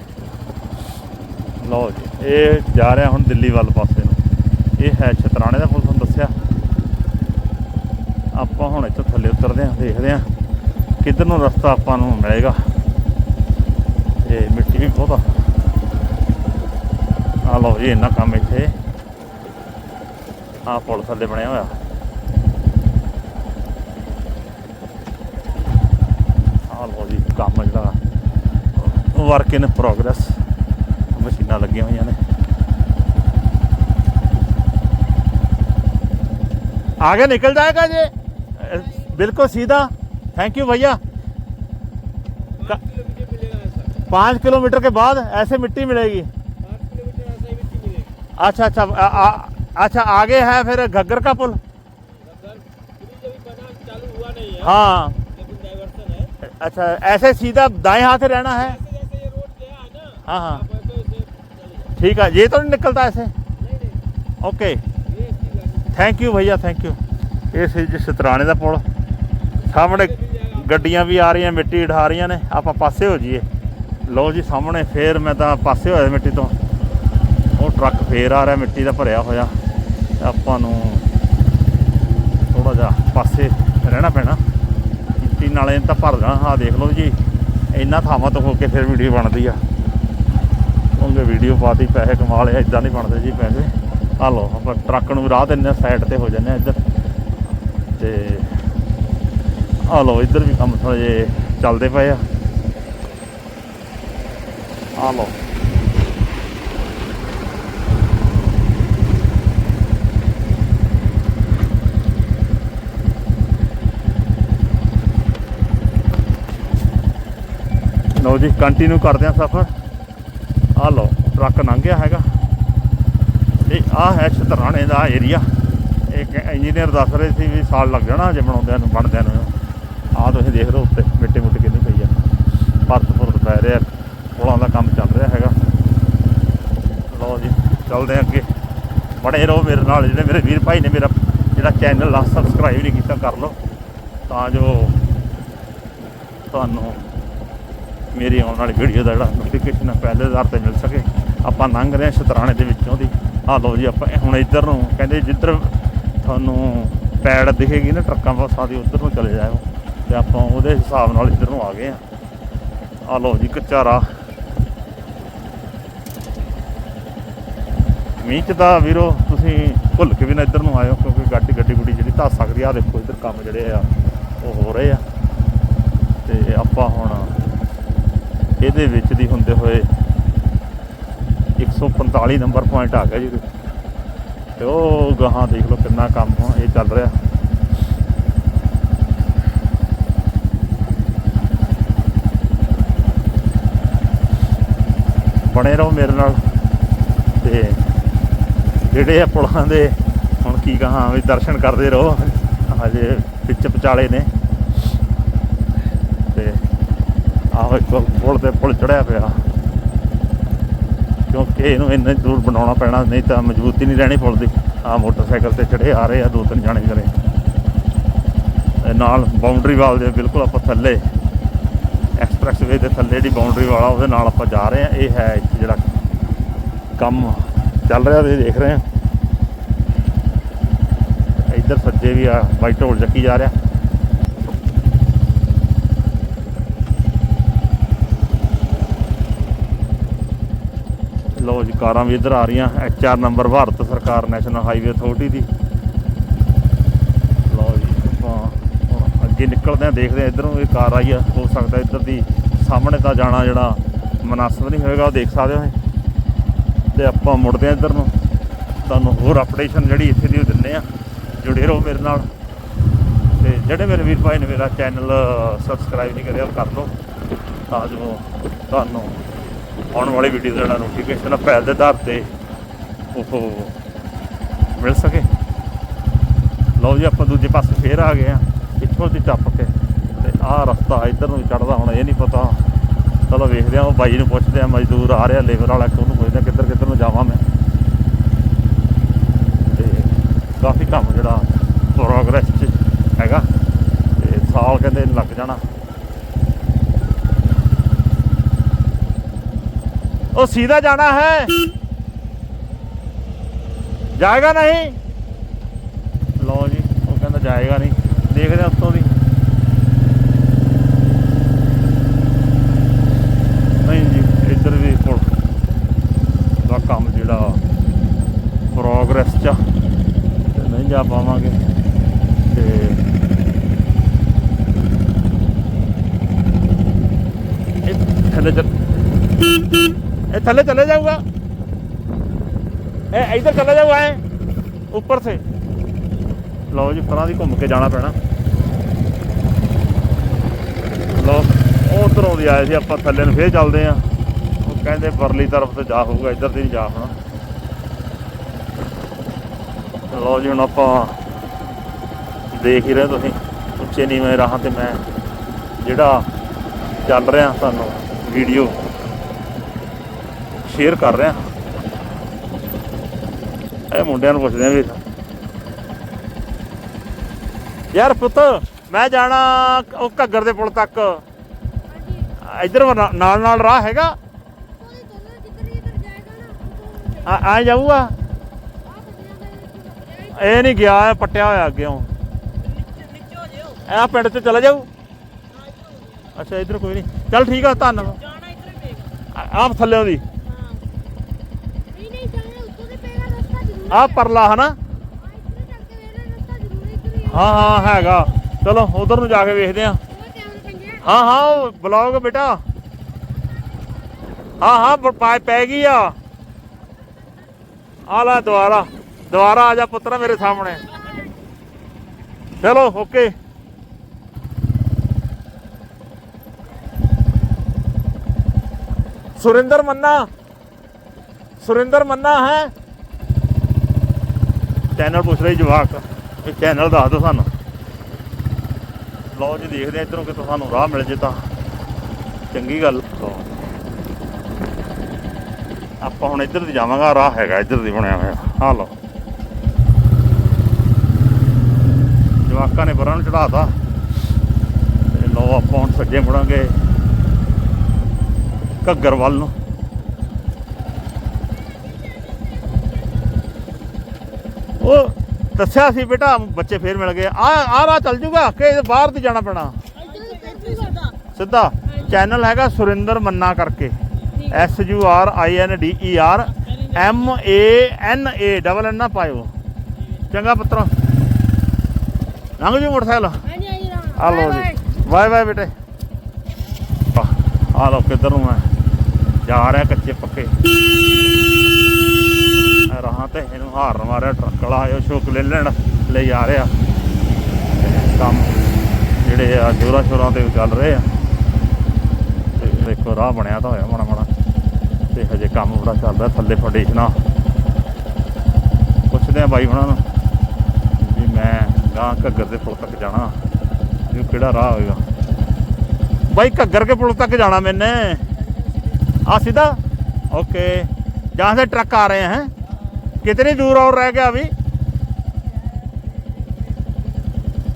ਲਓ ਜੀ, ਇਹ ਜਾ ਰਿਹਾ ਹੁਣ ਦਿੱਲੀ ਵੱਲ ਪਾਸੇ ਨੂੰ। ਇਹ ਹੈ ਛਤਰਾਣੇ ਦਾ ਪੁਲ, ਤੁਹਾਨੂੰ ਦੱਸਿਆ। ਆਪਾਂ ਹੁਣ ਇੱਥੋਂ ਥੱਲੇ ਉਤਰਦੇ ਹਾਂ, ਦੇਖਦੇ ਹਾਂ ਕਿੱਧਰ ਨੂੰ ਰਸਤਾ ਆਪਾਂ ਨੂੰ ਮਿਲੇਗਾ। ਤੇ ਮਿੱਟੀ ਵੀ ਬਹੁਤ ਆ। ਆ ਲਓ ਜੀ ਇੰਨਾ ਕੰਮ ਇੱਥੇ ਆ ਪੁਲ ਥੱਲੇ ਬਣਿਆ ਹੋਇਆ ਆ ਲਓ ਜੀ ਕੰਮ ਜਿਹੜਾ ਵਰਕ ਇਨ ਪ੍ਰੋਗਰੈਸ ਮਸ਼ੀਨਾਂ ਲੱਗੀਆਂ ਹੋਈਆਂ ਨੇ आगे निकल जाएगा ये अ, बिल्कुल सीधा थैंक यू भैया का- किलोमीटर मिलेगा ऐसा पाँच किलोमीटर के बाद ऐसे मिट्टी मिलेगी अच्छा अच्छा आ, आ, अच्छा आगे है फिर घग्गर का पुल अगर ब्रिज अभी बना चालू हुआ नहीं है हाँ लेकिन डाइवर्सन है अच्छा ऐसे सीधा दाएं हाथ से रहना है जैसे जैसे ये रोड गया है ना हाँ हाँ आप ऐसे ऐसे चले जाओ ठीक है ये तो नहीं निकलता ऐसे नहीं नहीं ओके ये इसकी गाड़ी ਥੈਂਕ ਯੂ ਭਈਆ ਥੈਂਕ ਯੂ ਇਹ ਸੀ ਜੀ ਸ਼ਤਰਾਣੇ ਦਾ ਪੁਲ ਸਾਹਮਣੇ ਗੱਡੀਆਂ ਵੀ ਆ ਰਹੀਆਂ ਮਿੱਟੀ ਉਠਾ ਰਹੀਆਂ ਨੇ ਆਪਾਂ ਪਾਸੇ ਹੋ ਜਾਈਏ ਲਓ ਜੀ ਸਾਹਮਣੇ ਫੇਰ ਮੈਂ ਤਾਂ ਪਾਸੇ ਹੋਇਆ ਮਿੱਟੀ ਤੋਂ ਉਹ ਟਰੱਕ ਫੇਰ ਆ ਰਿਹਾ, ਮਿੱਟੀ ਦਾ ਭਰਿਆ ਹੋਇਆ। ਆਪਾਂ ਨੂੰ ਥੋੜਾ ਜਿਹਾ ਪਾਸੇ ਰਹਿਣਾ ਪੈਣਾ। ਮਿੱਟੀ ਨਾਲੇ ਤਾਂ ਭਰ ਜਾਣਾ ਹਾਂ ਦੇਖ ਲਓ ਜੀ। ਇੰਨਾ ਥਾਵਾਂ ਤੋਂ ਹੋ ਕੇ ਫਿਰ ਵੀਡੀਓ ਬਣਦੀ ਆ। ਉਹਨੇ ਵੀਡੀਓ ਪਾਤੀ, ਪੈਸੇ ਕਮਾ ਲਏ ਇਦਾਂ ਨਹੀਂ ਬਣਦੇ ਜੀ ਪੈਸੇ। ਆ ਲਓ, ਆਪਾਂ ਟਰੱਕ ਨੂੰ ਰਾਹ ਦਿੰਨੇ ਸਾਈਡ ਤੇ ਹੋ ਜਾਂਦੇ ਆ ਇੱਧਰ। ਤੇ ਆ ਲਓ, ਇੱਧਰ ਵੀ ਕੰਮ ਥੋੜੇ ਜੇ ਚੱਲਦੇ ਪਏ ਆ। ਆ ਲਓ। ਲਓ ਜੀ ਕੰਟੀਨਿਊ ਕਰਦੇ ਆ ਸਫ਼ਰ। ਆ ਲਓ, ਟਰੱਕ ਲੰਘ ਗਿਆ ਹੈਗਾ। ਇਹ ਆ ਹੈ ਛਤਰਾਣੇ ਦਾ ਏਰੀਆ ਇੱਕ ਇੰਜੀਨੀਅਰ ਦੱਸ ਰਹੇ ਸੀ ਵੀ ਸਾਲ ਲੱਗ ਜਾਣਾ ਜੇ ਬਣਾਉਂਦਿਆਂ ਨੂੰ, ਬਣਦਿਆਂ ਨੂੰ। ਆਹ ਤੁਸੀਂ ਦੇਖ ਲਓ ਉੱਤੇ, ਮਿੱਟੀ ਮੁੱਟੀ ਕਿੰਨੀ ਪਈ ਆ। ਭਰਤ ਭੁਰਤ ਪੈ ਰਿਹਾ ਕੋਲਾਂ ਦਾ ਕੰਮ ਚੱਲ ਰਿਹਾ ਹੈਗਾ। ਲਓ ਜੀ, ਚੱਲਦੇ ਹਾਂ ਅੱਗੇ। ਬੜੇ ਰਹੋ ਮੇਰੇ ਨਾਲ, ਜਿਹੜੇ ਮੇਰੇ ਵੀਰ ਭਾਈ ਨੇ ਮੇਰਾ ਜਿਹੜਾ ਚੈਨਲ ਆ ਸਬਸਕ੍ਰਾਈਬ ਨਹੀਂ ਕੀਤਾ, ਕਰ ਲਓ। ਤਾਂ ਜੋ ਤੁਹਾਨੂੰ ਮੇਰੀ ਆਉਣ ਵਾਲੀ ਵੀਡੀਓ ਦਾ ਜਿਹੜਾ ਨੋਟੀਫਿਕੇਸ਼ਨ ਹੈ ਪਹਿਲੇ ਆਧਾਰ ਤੇ ਮਿਲ ਸਕੇ। ਆਪਾਂ ਲੰਘ ਰਹੇ ਹਾਂ ਸ਼ਤਰਾਣੇ ਦੇ ਵਿੱਚੋਂ ਦੀ। ਆ ਲਓ ਜੀ, ਆਪਾਂ ਹੁਣ ਇੱਧਰ ਨੂੰ, ਕਹਿੰਦੇ ਜਿੱਧਰ ਤੁਹਾਨੂੰ ਪੈੜ ਦਿਖੇਗੀ ਨਾ ਟਰੱਕਾਂ, ਬੱਸਾਂ ਦੀ ਉੱਧਰ ਨੂੰ ਚਲੇ ਜਾਓ ਤੇ ਆਪਾਂ ਉਹਦੇ ਹਿਸਾਬ ਨਾਲ ਇੱਧਰ ਨੂੰ ਆ ਗਏ ਆ ਆ ਲਓ ਜੀ ਕੱਚਾ ਰਾਹ ਮੀਂਹ ਚ ਦਾ ਵੀਰੋ, ਤੁਸੀਂ ਭੁੱਲ ਕੇ ਵੀ ਨਾ ਇੱਧਰ ਨੂੰ ਆਇਓ, ਕਿਉਂਕਿ ਗੱਡੀ ਗੱਡੀ ਗੁੱਡੀ ਜਿਹੜੀ ਧੱਸ ਸਕਦੀ ਆ। ਦੇਖੋ ਇੱਧਰ ਕੰਮ ਜਿਹੜੇ ਆ, ਉਹ ਹੋ ਰਹੇ ਆ। ਤੇ ਆਪਾਂ ਹੁਣ ਇਹਦੇ ਵਿੱਚ ਦੀ ਹੁੰਦੇ ਹੋਏ 145 ਨੰਬਰ ਪੁਆਇੰਟ ਆ ਗਿਆ ਜੀ ਤੇ ਉਹ ਗਾਹਾਂ ਦੇਖ ਲਓ ਕਿੰਨਾ ਕੰਮ ਇਹ ਚੱਲ ਰਿਹਾ। ਬਣੇ ਰਹੋ ਮੇਰੇ ਨਾਲ। ਤੇ ਜਿਹੜੇ ਆ ਪੁਲਾਂ ਦੇ ਹੁਣ ਕੀ ਕਹਾਂ ਵੀ ਦਰਸ਼ਨ ਕਰਦੇ ਰਹੋ। ਹਜੇ ਵਿੱਚ ਵਿਚਾਲੇ ਨੇ ਤੇ ਆਹ ਇੱਕ ਪੁਲ ਤੇ ਪੁਲ ਚੜਿਆ ਪਿਆ। ਕਿਉਂਕਿ ਇਹਨੂੰ ਇੰਨੇ ਦੂਰ ਬਣਾਉਣਾ ਪੈਣਾ, ਨਹੀਂ ਤਾਂ ਮਜ਼ਬੂਤੀ ਨਹੀਂ ਰਹਿਣੀ ਪੁਲ ਦੀ। ਆ ਮੋਟਰਸਾਈਕਲ ਤੇ ਚੜੇ ਆ ਰਹੇ ਆ, ਦੋ ਤਿੰਨ ਜਾਣੇ ਜਣੇ ਨਾਲ ਬਾਉਂਡਰੀ ਵਾਲ ਦੇ ਬਿਲਕੁਲ ਆਪਾਂ ਥੱਲੇ ਐਕਸਪ੍ਰੈਸਵੇ ਦੇ ਥੱਲੇ ਜਿਹੜੀ ਬਾਉਂਡਰੀ ਵਾਲਾ ਉਹਦੇ ਨਾਲ ਆਪਾਂ ਜਾ ਰਹੇ ਆ। ਇਹ ਹੈ ਜਿਹੜਾ ਕੰਮ ਚੱਲ ਰਿਹਾ, ਤੁਸੀਂ ਦੇਖ ਰਹੇ ਆ। ਇੱਧਰ ਸੱਜੇ ਵੀ ਆ ਵਾਈਟ ਢੋਲ ਚੱਕੀ ਜਾ ਰਿਹਾ। ਲਓ ਜੀ, ਕਾਰਾਂ ਵੀ ਇੱਧਰ ਆ ਰਹੀਆਂ। ਐਚ ਆਰ ਨੰਬਰ ਭਾਰਤ ਸਰਕਾਰ ਨੈਸ਼ਨਲ ਹਾਈਵੇ ਅਥਾਰਟੀ ਦੀ। ਲਓ ਜੀ, ਆਪਾਂ ਅੱਗੇ ਨਿਕਲਦੇ ਆ ਦੇਖਦੇ ਆ ਇਧਰੋਂ ਇਹ ਕਾਰ ਆਈ ਆ, ਹੋ ਸਕਦਾ ਇੱਧਰ ਦੀ ਸਾਹਮਣੇ ਤਾਂ ਜਾਣਾ ਜਿਹੜਾ ਮناسب ਨਹੀਂ ਹੋਏਗਾ, ਉਹ ਦੇਖ ਸਕਦੇ ਹੋ ਤੇ ਆਪਾਂ ਮੁੜਦੇ ਆ ਇੱਧਰ ਨੂੰ। ਤੁਹਾਨੂੰ ਹੋਰ ਅਪਡੇਸ਼ਨ ਜਿਹੜੀ ਇੱਥੇ ਦੀ ਉਹ ਦਿੰਨੇ ਆ ਜੁੜੇ ਰਹੋ ਮੇਰੇ ਨਾਲ। ਤੇ ਜਿਹੜੇ ਮੇਰੇ ਵੀਰ ਭਾਈ ਨੇ ਮੇਰਾ ਚੈਨਲ ਸਬਸਕ੍ਰਾਈਬ ਨਹੀਂ ਕਰਿਆ, ਉਹ ਕਰ ਲਓ। ਤਾਂ ਜੋ ਤੁਹਾਨੂੰ ਆਉਣ ਵਾਲੀ ਵੀਡੀਓ ਦਾ ਜਿਹੜਾ ਨੋਟੀਫਿਕੇਸ਼ਨ ਆ ਪਹਿਲ ਦੇ ਆਧਾਰ ਤੇ। ਉਹ ਮਿਲ ਸਕੇ? ਲਓ ਜੀ, ਆਪਾਂ ਦੂਜੇ ਪਾਸੇ ਫੇਰ ਆ ਗਏ ਆ ਇੱਥੋਂ ਦੀ ਟੱਪ ਕੇ। ਤੇ ਆਹ ਰਸਤਾ ਇੱਧਰ ਨੂੰ ਚੜਦਾ ਹੁਣ ਇਹ ਨਹੀਂ ਪਤਾ। ਚਲੋ ਵੇਖਦੇ ਆ, ਉਹ ਬਾਈ ਨੂੰ ਪੁੱਛਦੇ ਆ, ਮਜ਼ਦੂਰ ਆ ਰਿਹਾ, ਲੇਬਰ ਵਾਲਾ ਕਿ ਉਹਨੂੰ ਪੁੱਛਦੇ, ਕਿੱਧਰ ਕਿੱਧਰ ਨੂੰ ਜਾਵਾਂ ਮੈਂ। ਤੇ ਕਾਫੀ ਕੰਮ ਜਿਹੜਾ ਪ੍ਰੋਗਰੈਸ 'ਚ ਹੈਗਾ। ਤੇ ਸਾਲ ਕਹਿੰਦੇ ਲੱਗ ਜਾਣਾ। ਉਹ सीधा जाना है ਜਾਏਗਾ ਨਹੀਂ ਲਓ ਜੀ ਉਹ ਕਹਿੰਦਾ ਜਾਏਗਾ ਨਹੀਂ ਦੇਖਦੇ ਹਾਂ ਉੱਤੋਂ ਦੀ ਨਹੀਂ ਜੀ ਇੱਧਰ ਵੀ ਪੁਲ ਦਾ ਕੰਮ ਜਿਹੜਾ ਪ੍ਰੋਗਰੈਸ ਚ ਆ, ਤੇ ਨਹੀਂ ਜਾ ਪਾਵਾਂਗੇ ਤੇ ਇਹ ਥੱਲੇ ਚੱਲ ਇਹ ਥੱਲੇ चले जाऊंगा ਇਹ ਇਧਰ ਚਲੇ ਜਾਊਗਾ ਐ ਉੱਪਰ ਸੇ ਲਓ ਜੀ ਪਰਾਂ ਦੀ ਘੁੰਮ ਕੇ ਜਾਣਾ ਪੈਣਾ ਲਓ ਉਹ ਉਧਰੋਂ ਦੀ ਆਏ ਸੀ ਆਪਾਂ ਥੱਲੇ ਨੂੰ ਫੇਰ ਚੱਲਦੇ ਆ ਉਹ ਕਹਿੰਦੇ ਪਰਲੀ ਤਰਫ ਤੇ ਜਾ ਹੋਊਗਾ ਇੱਧਰ ਦੀ ਨਹੀਂ ਜਾ ਹੋਣਾ ਲਓ ਜੀ ਹੁਣ ਆਪਾਂ ਦੇਖ ਹੀ ਰਹੇ ਤੁਸੀਂ ਉੱਚੇ ਨੀਵੇਂ ਰਾਹਾਂ ਤੇ ਮੈਂ ਜਿਹੜਾ ਚੱਲ ਰਿਹਾ ਤੁਹਾਨੂੰ ਵੀਡੀਓ ਸ਼ੇਅਰ ਕਰ ਰਿਹਾ। ਇਹ ਮੁੰਡਿਆਂ ਨੂੰ ਪੁੱਛਦੇ ਆ ਵੀ ਯਾਰ ਪੁੱਤ, ਮੈਂ ਜਾਣਾ ਉਹ ਘੱਗਰ ਦੇ ਪੁਲ ਤੱਕ। ਇੱਧਰ ਨਾਲ ਨਾਲ ਰਾਹ ਹੈਗਾ? ਆ ਜਾਊਗਾ? ਇਹ ਨਹੀਂ ਗਿਆ ਪੱਟਿਆ ਹੋਇਆ ਅੱਗੇੋਂ ਐ ਪਿੰਡ ਤੇ ਚਲਾ ਜਾਊ? ਅੱਛਾ, ਇੱਧਰ ਕੋਈ ਨਹੀਂ। ਚੱਲ ਠੀਕ ਆ, ਧੰਨਵਾਦ। ਆਪ ਥੱਲੇ ਉਹਦੀ। ਆ ਪਰਲਾ ਹਨਾ इधर चल के वेला रास्ता जरूर इधर ही ਹਾਂ ਹਾਂ ਹੈਗਾ ਚਲੋ ਉਧਰ ਨੂੰ ਜਾ ਕੇ ਵੇਖਦੇ ਆ वो कैमरे पंगे ਹਾਂ ਹਾਂ ਉਹ ਬਲੌਗ ਬੇਟਾ ਹਾਂ ਹਾਂ ਪ- ਪਾ ਪੈ ਗਈ ਆ ਆ ਲੈ ਦੁਬਾਰਾ ਦੁਬਾਰਾ ਆ ਜਾ ਪੁੱਤਰਾ ਮੇਰੇ ਸਾਹਮਣੇ ਚਲੋ ਓਕੇ ਸੁਰਿੰਦਰ ਮੰਨਾ ਸੁਰਿੰਦਰ ਮੰਨਾ ਹੈ ਚੈਨਲ ਪੁੱਛ ਰਹੀ ਜਵਾਕ ਇਹ ਚੈਨਲ ਦੱਸ ਦਿਓ ਸਾਨੂੰ। ਲਓ ਜੀ, ਦੇਖਦੇ ਆ ਇਧਰੋਂ ਕਿ ਸਾਨੂੰ ਰਾਹ ਮਿਲ ਜੇ ਤਾਂ। ਚੰਗੀ ਗੱਲ। ਆਪਾਂ ਹੁਣ ਇੱਧਰ ਦੀ ਜਾਵਾਂਗਾ ਰਾਹ ਹੈਗਾ ਇੱਧਰ ਦੀ ਬਣਿਆ ਹੋਇਆ। ਆ ਲਓ। ਜਵਾਕਾਂ ਨੇ ਬਰਾਂ ਨੂੰ ਚੜਾਤਾ ਤੇ ਲਓ ਆਪਾਂ ਹੁਣ ਸੱਜੇ ਮੁੜਾਂਗੇ ਘੱਗਰ ਵੱਲ ਨੂੰ। ਉਹ ਦੱਸਿਆ ਸੀ ਬੇਟਾ, ਬੱਚੇ ਫੇਰ ਮਿਲ ਗਏ। ਆ ਆ ਰਾਹ ਚੱਲ ਜੂਗਾ, ਕਿ ਬਾਹਰ ਦੀ ਜਾਣਾ ਪੈਣਾ? ਸਿੱਧਾ, ਚੈਨਲ ਹੈਗਾ ਸੁਰਿੰਦਰ ਮੰਨਾ ਕਰਕੇ। S U R I N D E R M A N A double N ਨਾ ਪਾਇਓ। ਚੰਗਾ ਪੁੱਤਰ। ਲੰਘ ਜੂ ਮੋਟਰਸਾਈਕਲ। ਆ ਲੋ ਜੀ। ਬਾਏ ਬਾਏ ਬੇਟੇ। ਆ ਲੋ ਕਿੱਧਰ ਨੂੰ ਮੈਂ। ਜਾ ਰਿਹਾ ਕੱਚੇ ਪੱਕੇ। ਰਾਹਾਂ ਤੇ ਇਹਨੂੰ ਹਾਰਨ ਮਾਰਿਆ, ਟਰੱਕ ਵਾਲਾ ਆਇਓ ਸ਼ੋਕ ਲੈ ਲੈਣ, ਲਈ ਆ ਰਿਹਾ। ਕੰਮ ਜਿਹੜੇ ਆ ਜੋਰਾ ਸ਼ੋਰਾਂ ਤੇ ਚੱਲ ਰਹੇ ਆ। ਤੇ ਦੇਖੋ, ਰਾਹ ਬਣਿਆ ਤਾਂ ਹੋਇਆ ਮਾੜਾ ਮਾੜਾ। ਤੇ ਹਜੇ ਕੰਮ ਬੜਾ ਚੱਲਦਾ ਥੱਲੇ ਫਾਊਂਡੇਸ਼ਨਾਂ ਪੁੱਛਦੇ ਆ ਬਾਈ ਹੁਣਾਂ ਨੂੰ ਵੀ ਮੈਂ ਗਾਂ ਘੱਗਰ ਦੇ ਪੁਲ ਤੱਕ ਜਾਣਾ। ਇਹ ਕਿਹੜਾ ਰਾਹ ਹੋਏਗਾ? ਬਾਈ ਘੱਗਰ ਕੇ ਪੁਲ ਤੱਕ ਜਾਣਾ ਮੈਨੇ। ਆ ਸਿੱਧਾ? ਓਕੇ। ਜਹਾਂ ਸੇ ਟਰੱਕ ਆ ਰਹੇ ਹੈ? कितनी दूर और रह गया अभी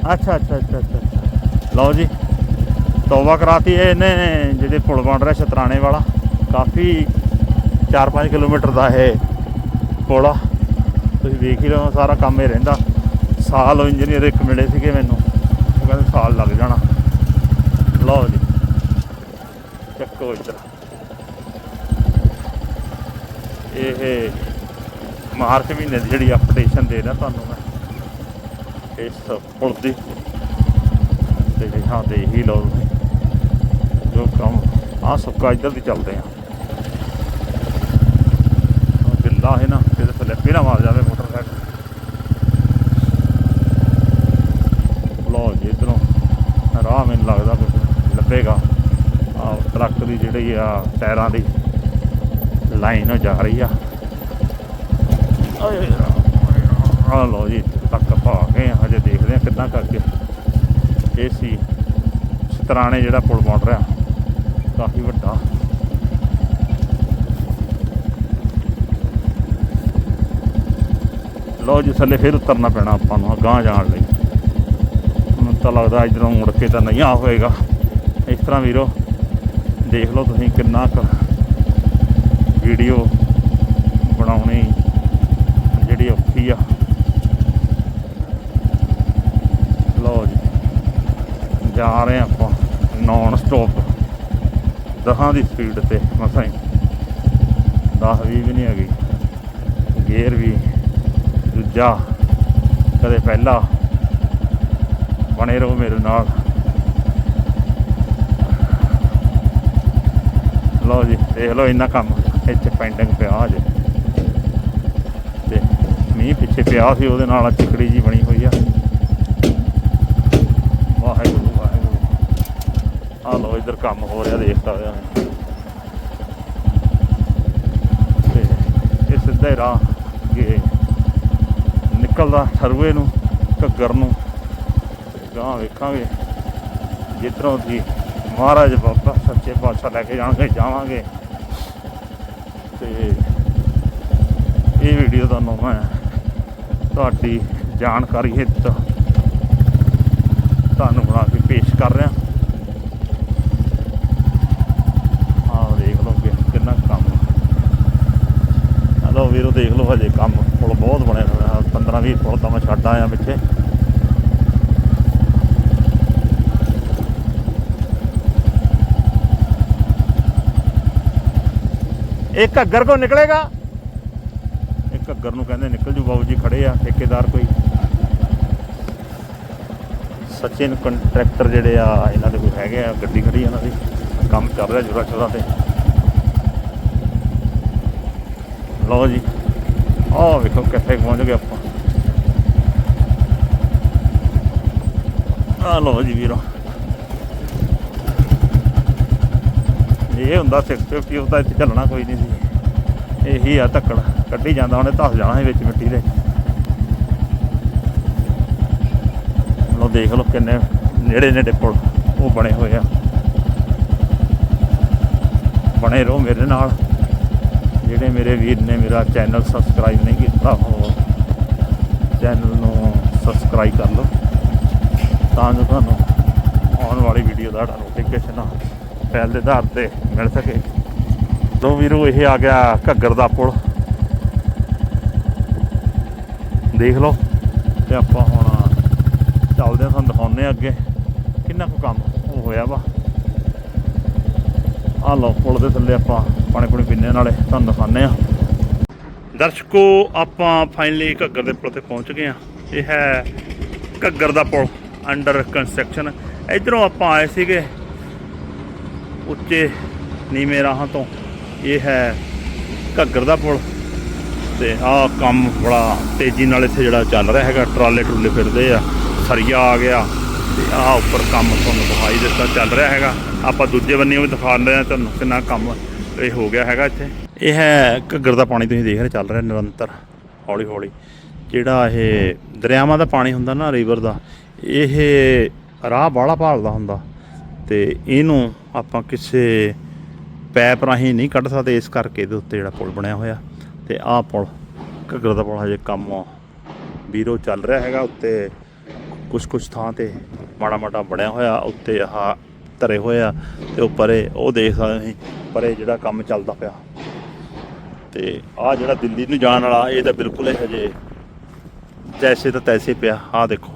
अच्छा अच्छा अच्छा अच्छा अच्छा ਲਓ ਜੀ ਤੋਬਾ ਕਰਾਤੀ ਹੈ ਇਹਨੇ ਜਿਹੜੇ ਪੁਲ ਬਣ ਰਿਹਾ ਸ਼ਤਰਾਣੇ ਵਾਲਾ ਕਾਫੀ 4-5 ਕਿਲੋਮੀਟਰ ਦਾ ਇਹ ਪੁਲ ਆ ਤੁਸੀਂ ਵੇਖ ਹੀ ਲਓ ਸਾਰਾ ਕੰਮ ਇਹ ਰਹਿੰਦਾ ਸਾਲ ਇੰਜੀਨੀਅਰ ਇੱਕ ਮਿਲੇ ਸੀਗੇ ਮੈਨੂੰ ਉਹ ਕਹਿੰਦੇ ਸਾਲ ਲੱਗ ਜਾਣਾ ਲਓ ਜੀ ਚੱਕੋ ਇੱਧਰ ਇਹ ਮਾਰਚ ਮਹੀਨੇ ਦੀ ਜਿਹੜੀ ਅਪਡੇਸ਼ਨ ਦੇ ਰਿਹਾ ਤੁਹਾਨੂੰ ਮੈਂ। ਇਸ ਪੁਲ ਦੀ। ਤੇ ਹਾਂ ਦੇ ਹੀ ਲਓ ਤੁਸੀਂ। ਜੋ ਕੰਮ ਆ ਸੁੱਕਾ ਇੱਧਰ ਦੀ ਚੱਲਦੇ ਆ। ਉਹ ਗਿੱਲਾ ਹੈ ਨਾ ਇਹਦੇ ਥੱਲੇ ਪੀਣਾ ਮਾਰ ਜਾਵੇ ਮੋਟਰਸਾਈਕਲ। ਲਓ ਜੀ, ਇੱਧਰੋਂ ਰਾਹ ਮੈਨੂੰ ਲੱਗਦਾ ਕੁਝ ਲੱਭੇਗਾ। ਆ ਟਰੱਕ ਦੀ ਜਿਹੜੀ ਆ ਟਾਇਰਾਂ ਦੀ ਲਾਈਨ ਜਾ ਰਹੀ ਆ। ਆ ਲਓ ਜੀ ਇੱਥੇ ਤੱਕ ਪਾ ਗਏ ਆ, ਹਜੇ ਦੇਖਦੇ ਆ ਕਿੱਦਾਂ ਕਰਕੇ। ਇਹ ਸੀ ਸਤਰਾਣੇ ਜਿਹੜਾ ਪੁਲ ਬਣ ਰਿਹਾ ਕਾਫੀ ਵੱਡਾ। ਲੋ ਜੀ, ਥੱਲੇ ਫਿਰ ਉਤਰਨਾ ਪੈਣਾ ਆਪਾਂ ਨੂੰ ਗਾਂ ਜਾਣ ਲਈ। ਮੈਨੂੰ ਤਾਂ ਲੱਗਦਾ ਇਧਰੋਂ ਮੁੜ ਕੇ ਤਾਂ ਨਹੀਂ ਆ ਹੋਏਗਾ। ਇਸ ਤਰ੍ਹਾਂ ਵੀਰੋ, ਦੇਖ ਲਓ ਤੁਸੀਂ ਕਿੰਨਾ ਕੁ ਵੀਡੀਓ ਬਣਾਉਣੀ ਜਿਹੜੀ ਆ? ਲਓ ਜੀ, ਜਾ ਰਹੇ ਆਪਾਂ ਨੌਨ ਸਟਾਪ ਦਹਾਂ ਦੀ ਸਪੀਡ ਤੇ, ਮਸਾਂ ਹੀ 10 20 ਵੀ ਨਹੀਂ ਹੈਗੀ ਗੇਅਰ ਵੀ। ਦੂਜਾ, ਕਦੇ ਪਹਿਲਾ। ਬਣੇ ਰਹੋ ਮੇਰੇ ਨਾਲ। ਲਓ ਜੀ, ਦੇਖ ਲਓ ਇੰਨਾ ਕੰਮ, ਇੱਥੇ ਪੈਂਡਿੰਗ ਪਿਆ ਜੇ ਮੀਂਹ ਪਿੱਛੇ ਪਿਆ ਸੀ, ਉਹਦੇ ਨਾਲ ਆਹ ਚਿਕੜੀ ਜੀ ਬਣੀ ਹੋਈ ਆ। ਵਾਹਿਗੁਰੂ ਵਾਹਿਗੁਰੂ। ਆ ਲਓ, ਇੱਧਰ ਕੰਮ ਹੋ ਰਿਹਾ, ਦੇਖ ਸਕਦੇ ਹਾਂ। ਇਹ ਸਿੱਧਾ ਹੀ ਰਾਹ ਅੱਗੇ ਨਿਕਲਦਾ ਸਰਵੇ ਨੂੰ, ਘੱਗਰ ਨੂੰ। ਤੇ ਗਾਂ ਵੇਖਾਂਗੇ, ਜਿੱਧਰੋਂ ਦੀ ਮਹਾਰਾਜ ਬਾਬਾ ਸੱਚੇ ਪਾਤਸ਼ਾਹ ਲੈ ਕੇ ਜਾਣਗੇ, ਜਾਵਾਂਗੇ। ਤੇ ਇਹ ਵੀਡੀਓ ਤੁਹਾਨੂੰ ਮੈਂ ਤੁਹਾਡੀ ਜਾਣਕਾਰੀ ਹਿੱਤ ਤੁਹਾਨੂੰ ਬਣਾ ਕੇ ਪੇਸ਼ ਕਰ ਰਿਹਾ। ਆਹ ਦੇਖ ਲਓ ਕਿ ਕਿੰਨਾ ਕੰਮ ਹਲੋ ਵੀਰੋ, ਦੇਖ ਲਓ ਹਜੇ ਕੰਮ ਪੁਲ ਬਹੁਤ ਬਣਿਆ ਹੋਇਆ। 15 20 ਪੁਲ ਤਾਂ ਮੈਂ ਛੱਡ ਆਇਆ ਪਿੱਛੇ। ਇਹ ਘੱਗਰ ਕੋ ਨਿਕਲੇਗਾ? ਇਹ ਘੱਗਰ ਨੂੰ ਕਹਿੰਦੇ ਨਿਕਲ ਜੂ ਬਾਬੂ ਜੀ ਖੜੇ ਆ, ਠੇਕੇਦਾਰ ਕੋਈ। ਸਚਿਨ ਕੰਟਰੈਕਟਰ ਜਿਹੜੇ ਆ, ਇਹਨਾਂ ਦੇ ਕੋਈ ਹੈਗੇ ਆ, ਗੱਡੀ ਖੜੀ ਇਹਨਾਂ ਦੀ, ਕੰਮ ਚੱਲ ਰਿਹਾ ਜੁਰਾ ਚੋਰਾ ਤੇ। ਲਓ ਜੀ, ਆਹ ਵੇਖੋ ਕਿੱਥੇ ਪਹੁੰਚ ਗਏ ਆਪਾਂ। ਆ ਲਓ ਜੀ ਵੀਰੋ। ਇਹ ਹੁੰਦਾ 650 ਉਹਦਾ ਇੱਥੇ ਚੱਲਣਾ ਕੋਈ ਨਹੀਂ ਸੀ। ਇਹੀ ਆ ਧੱਕੜ। ਕੱਢੀ ਜਾਂਦਾ ਉਹਨੇ, ਧਸ ਜਾਣਾ ਸੀ ਵਿੱਚ ਮਿੱਟੀ ਦੇ। ਲੋ ਦੇਖ ਲਓ ਕਿੰਨੇ ਨੇੜੇ ਨੇੜੇ ਪੁਲ ਉਹ ਬਣੇ ਹੋਏ ਆ। ਬਣੇ ਰਹੋ ਮੇਰੇ ਨਾਲ। ਜਿਹੜੇ ਮੇਰੇ ਵੀਰ ਨੇ ਮੇਰਾ ਚੈਨਲ ਸਬਸਕ੍ਰਾਈਬ ਨਹੀਂ ਕੀਤਾ, ਉਹ ਚੈਨਲ ਨੂੰ ਸਬਸਕ੍ਰਾਈਬ ਕਰ ਲਓ। ਤਾਂ ਜੋ ਤੁਹਾਨੂੰ ਆਉਣ ਵਾਲੀ ਵੀਡੀਓ ਦਾ ਨੋਟੀਫਿਕੇਸ਼ਨ ਪਹਿਲ ਦੇ ਆਧਾਰ ਤੇ ਮਿਲ ਸਕੇ। ਲੋ ਵੀਰੋ, ਇਹ ਆ ਗਿਆ ਘੱਗਰ ਦਾ ਪੁਲ। ਦੇਖ ਲਓ। ਤੇ ਆਪਾਂ ਹੁਣ ਚੱਲਦੇ ਹਾਂ, ਤੁਹਾਨੂੰ ਦਿਖਾਉਂਦੇ ਹਾਂ ਅੱਗੇ ਕਿੰਨਾ ਕੁ ਕੰਮ ਉਹ ਹੋਇਆ ਵਾ। ਆ ਲਓ, ਪੁਲ ਦੇ ਥੱਲੇ ਆਪਾਂ ਪਾਣੀ ਪੂਣੀ ਪੀਣੇ ਨਾਲੇ, ਤੁਹਾਨੂੰ ਦਿਖਾਉਂਦੇ ਆ ਦਰਸ਼ਕੋ, ਆਪਾਂ ਫਾਈਨਲੀ ਘੱਗਰ ਦੇ ਪੁਲ ਤੇ ਪਹੁੰਚ ਗਏ ਆ ਇਹ ਹੈ ਘੱਗਰ ਦਾ ਪੁਲ ਅੰਡਰ ਕੰਸਟਰਕਸ਼ਨ ਇਧਰੋਂ ਆਪਾਂ ਆਏ ਸੀਗੇ ਉੱਚੇ ਨੀਵੇਂ ਰਾਹਾਂ ਤੋਂ। ਇਹ ਹੈ ਘੱਗਰ ਦਾ ਪੁਲ ਤੇ ਆਹ ਕੰਮ ਬੜਾ ਤੇਜ਼ੀ ਨਾਲ ਇੱਥੇ ਜਿਹੜਾ ਚੱਲ ਰਿਹਾ ਹੈਗਾ, ਟਰਾਲੇ ਟਰੂਲੇ ਫਿਰਦੇ ਆ, ਸਰੀਆ ਆ ਗਿਆ ਤੇ ਆਹ ਉੱਪਰ ਕੰਮ ਤੁਹਾਨੂੰ ਦਿਖਾਈ ਦਿੱਤਾ, ਚੱਲ ਰਿਹਾ ਹੈਗਾ। ਆਪਾਂ ਦੂਜੇ ਬੰਨੇ ਵੀ ਦਿਖਾ ਰਹੇ ਆ ਤੁਹਾਨੂੰ ਕਿੰਨਾ ਕੰਮ ਇਹ ਹੋ ਗਿਆ ਹੈਗਾ ਇੱਥੇ। ਇਹ ਹੈ ਘੱਗਰ ਦਾ ਪਾਣੀ ਤੁਸੀਂ ਦੇਖ ਰਹੇ ਚੱਲ ਰਿਹਾ ਨਿਰੰਤਰ, ਹੌਲੀ ਹੌਲੀ। ਜਿਹੜਾ ਇਹ ਦਰਿਆਵਾਂ ਦਾ ਪਾਣੀ ਹੁੰਦਾ ਨਾ ਰਿਵਰ ਦਾ, ਇਹ ਰਾਹ ਬਾਹਲਾ ਭਾਲਦਾ ਹੁੰਦਾ ਤੇ ਇਹਨੂੰ ਆਪਾਂ ਕਿਸੇ ਪੈਪ ਰਾਹੀਂ ਨਹੀਂ ਕੱਢ ਸਕਦੇ, ਇਸ ਕਰਕੇ ਇਹਦੇ ਉੱਤੇ ਜਿਹੜਾ ਪੁਲ ਬਣਿਆ ਹੋਇਆ। ਤੇ ਆਹ ਪੁਲ, ਘੱਗਰ ਦਾ ਪੁਲ ਹਜੇ ਕੰਮ ਵੀਰੋ ਚੱਲ ਰਿਹਾ ਹੈਗਾ ਉੱਤੇ ਕੁਝ ਕੁਝ ਥਾਂ ਤੇ ਮਾੜਾ ਮਾੜਾ ਬਣਿਆ ਹੋਇਆ, ਉੱਤੇ ਆਹ ਧਰੇ ਹੋਏ ਆ, ਤੇ ਉਹ ਪਰੇ ਉਹ ਦੇਖ ਸਕਦੇ ਤੁਸੀਂ, ਪਰੇ ਜਿਹੜਾ ਕੰਮ ਚੱਲਦਾ ਪਿਆ। ਤੇ ਆਹ ਜਿਹੜਾ ਦਿੱਲੀ ਨੂੰ ਜਾਣ ਵਾਲਾ, ਇਹ ਤਾਂ ਬਿਲਕੁਲ ਹੀ ਹਜੇ ਜੈਸੇ ਤਾਂ ਤੈਸੇ ਪਿਆ। ਆਹ ਦੇਖੋ,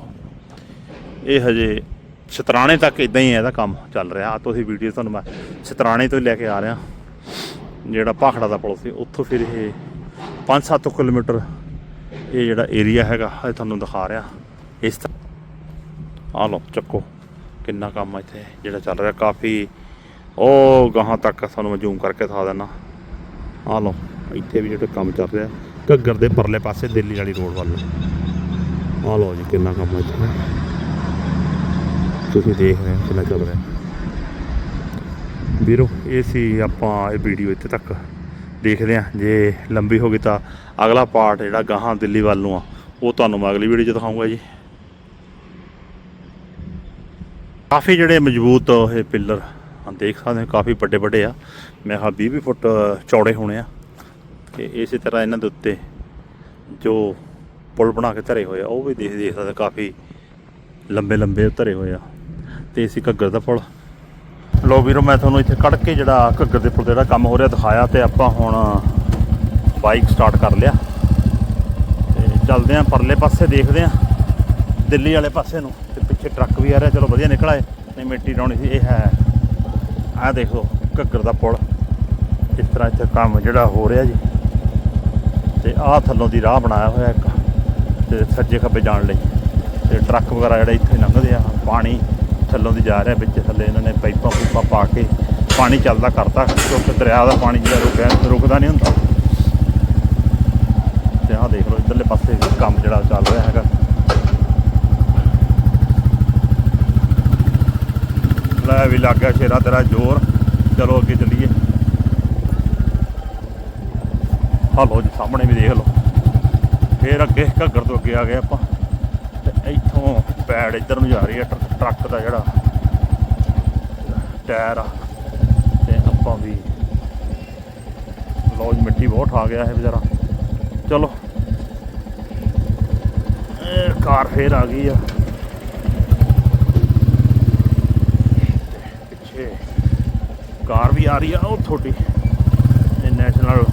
ਇਹ ਹਜੇ ਸ਼ਤਰਾਣੇ ਤੱਕ ਇਦਾਂ ਹੀ ਹੈ ਇਹਦਾ ਕੰਮ ਚੱਲ ਰਿਹਾ। ਆ ਤੁਸੀਂ ਵੀਡੀਓ ਤੁਹਾਨੂੰ ਮੈਂ ਸ਼ਤਰਾਣੇ ਤੋਂ ਹੀ ਲੈ ਕੇ ਆ ਰਿਹਾ। ਜਿਹੜਾ ਭਾਖੜਾ ਦਾ ਪੁਲ ਸੀ, ਉੱਥੋਂ ਫਿਰ ਇਹ 5-7 ਕਿਲੋਮੀਟਰ ਇਹ ਜਿਹੜਾ ਏਰੀਆ ਹੈਗਾ, ਇਹ ਤੁਹਾਨੂੰ ਦਿਖਾ ਰਿਹਾ। ਇਸ ਤਰ੍ਹਾਂ ਆ ਲਓ, ਚੱਕੋ। ਕਿੰਨਾ ਕੰਮ ਇੱਥੇ, ਜਿਹੜਾ ਚੱਲ ਰਿਹਾ। ਕਾਫੀ ਉਹ ਗਾਹਾਂ ਤੱਕ ਤੁਹਾਨੂੰ ਮੈਂ ਜ਼ੂਮ ਕਰਕੇ ਦਿਖਾ ਦਿੰਦਾ। ਆ ਲਓ, ਇੱਥੇ ਵੀ ਜਿਹੜਾ ਕੰਮ ਚੱਲ ਰਿਹਾ। ਘੱਗਰ ਦੇ ਪਰਲੇ ਪਾਸੇ ਦਿੱਲੀ ਵਾਲੀ ਰੋਡ ਵੱਲ। ਆ ਲਓ ਜੀ, ਕਿੰਨਾ ਕੰਮ ਇੱਥੇ। ਤੁਸੀਂ ਦੇਖ ਰਹੇ ਹੋ, ਕਿੰਨਾ ਚੱਲ ਰਿਹਾ। ਵੀਰੋ, ਇਹ ਸੀ ਆਪਾਂ ਇਹ ਵੀਡੀਓ ਇੱਥੇ ਤੱਕ ਦੇਖਦੇ ਹਾਂ। ਜੇ ਲੰਬੀ ਹੋ ਗਈ ਤਾਂ ਅਗਲਾ ਪਾਰਟ ਜਿਹੜਾ ਗਾਹਾਂ ਦਿੱਲੀ ਵੱਲ ਨੂੰ ਆ। ਉਹ ਤੁਹਾਨੂੰ ਮੈਂ ਅਗਲੀ ਵੀਡੀਓ 'ਚ ਦਿਖਾਊਂਗਾ ਜੀ। ਕਾਫੀ ਜਿਹੜੇ ਮਜ਼ਬੂਤ ਇਹ ਪਿੱਲਰ ਦੇਖ ਸਕਦੇ ਹੋ, ਕਾਫੀ ਵੱਡੇ ਵੱਡੇ ਆ। ਮੈਂ ਕਿਹਾ 20 20 ਫੁੱਟ ਚੌੜੇ ਹੋਣੇ ਆ। ਤੇ ਇਸੇ ਤਰ੍ਹਾਂ ਇਹਨਾਂ ਦੇ ਉੱਤੇ ਜੋ ਪੁਲ ਬਣਾ ਕੇ ਧਰੇ ਹੋਏ ਆ, ਉਹ ਵੀ ਦੇਖ ਦੇਖ ਸਕਦੇ ਕਾਫੀ ਲੰਬੇ ਲੰਬੇ ਧਰੇ ਹੋਏ ਆ। ਤੇ ਇਸੇ ਘੱਗਰ ਦਾ ਪੁਲ। ਲੋ ਵੀਰੋ, ਮੈਂ ਤੁਹਾਨੂੰ ਇੱਥੇ ਕੱਢ ਕੇ ਜਿਹੜਾ ਘੱਗਰ ਦੇ ਪੁਲ ਦਾ ਜਿਹੜਾ ਕੰਮ ਹੋ ਰਿਹਾ ਦਿਖਾਇਆ ਤੇ ਆਪਾਂ ਹੁਣ ਬਾਈਕ ਸਟਾਰਟ ਕਰ ਲਿਆ। ਤੇ ਚੱਲਦੇ ਆਂ ਪਰਲੇ ਪਾਸੇ, ਦੇਖਦੇ ਆਂ ਦਿੱਲੀ ਵਾਲੇ ਪਾਸੇ ਨੂੰ। ਤੇ ਪਿੱਛੇ ਟਰੱਕ ਵੀ ਆ ਰਿਹਾ, ਚਲੋ ਵਧੀਆ ਨਿਕਲ ਆਏ। ਨਹੀਂ, ਮਿੱਟੀ ਡਾਉਣੀ ਸੀ, ਇਹ ਹੈ। ਆਹ ਦੇਖੋ, ਘੱਗਰ ਦਾ ਪੁਲ। ਇਸ ਤਰ੍ਹਾਂ ਇੱਥੇ ਕੰਮ ਜਿਹੜਾ ਹੋ ਰਿਹਾ ਜੀ। ਤੇ ਆਹ ਥੱਲੋਂ ਦੀ ਰਾਹ ਬਣਾਇਆ ਹੋਇਆ ਇੱਕ, ਤੇ ਸੱਜੇ ਖੱਬੇ ਜਾਣ ਲਈ। ਤੇ ਟਰੱਕ ਵਗੈਰਾ ਜਿਹੜੇ ਇੱਥੇ ਲੰਘਦੇ ਆ, ਪਾਣੀ ਥੱਲੋਂ ਦੀ ਜਾ ਰਿਹਾ, ਵਿੱਚ ਥੱਲੇ ਇਹਨਾਂ ਨੇ ਪਾਈਪਾਂ ਪੂਪਾਂ ਪਾ ਕੇ ਪਾਣੀ ਚੱਲਦਾ ਕਰਤਾ, ਕਿਉਂਕਿ ਦਰਿਆ ਦਾ ਪਾਣੀ ਜਿਹੜਾ ਰੁਕਿਆ ਰੁਕਦਾ ਨਹੀਂ ਹੁੰਦਾ। ਤੇ ਆਹ ਦੇਖ ਲਓ, ਇੱਧਰਲੇ ਪਾਸੇ ਕੰਮ ਜਿਹੜਾ ਚੱਲ ਰਿਹਾ ਹੈਗਾ। ਲੈ ਵੀ ਲੱਗ ਗਿਆ ਸ਼ੇਰਾ ਤੇਰਾ ਜ਼ੋਰ। ਚਲੋ ਅੱਗੇ ਚੱਲੀਏ। ਹਲੋ ਜੀ, ਸਾਹਮਣੇ ਵੀ ਦੇਖ ਲਓ। ਫੇਰ ਅੱਗੇ ਘੱਗਰ ਤੋਂ ਅੱਗੇ ਆ ਗਏ ਆਪਾਂ। ਤੇ ਇੱਥੋਂ ਪੈੜ ਇੱਧਰ ਨੂੰ ਜਾ ਰਹੀ ਹੈ, ਟਰ- ਟਰੱਕ ਦਾ ਜਿਹੜਾ। ਟਾਇਰ ਆ। ਤੇ ਆਪਾਂ ਵੀ ਲੋ ਮਿੱਟੀ ਬਹੁਤ ਆ ਗਿਆ ਇਹ ਵਿਚਾਰਾ। ਚਲੋ। ਇਹ ਕਾਰ ਫੇਰ ਆ ਗਈ ਆ। ਪਿੱਛੇ ਕਾਰ ਵੀ ਆ ਰਹੀ ਆ, ਉਹ ਛੋਟੀ ਇਹ ਨੈਸ਼ਨਲ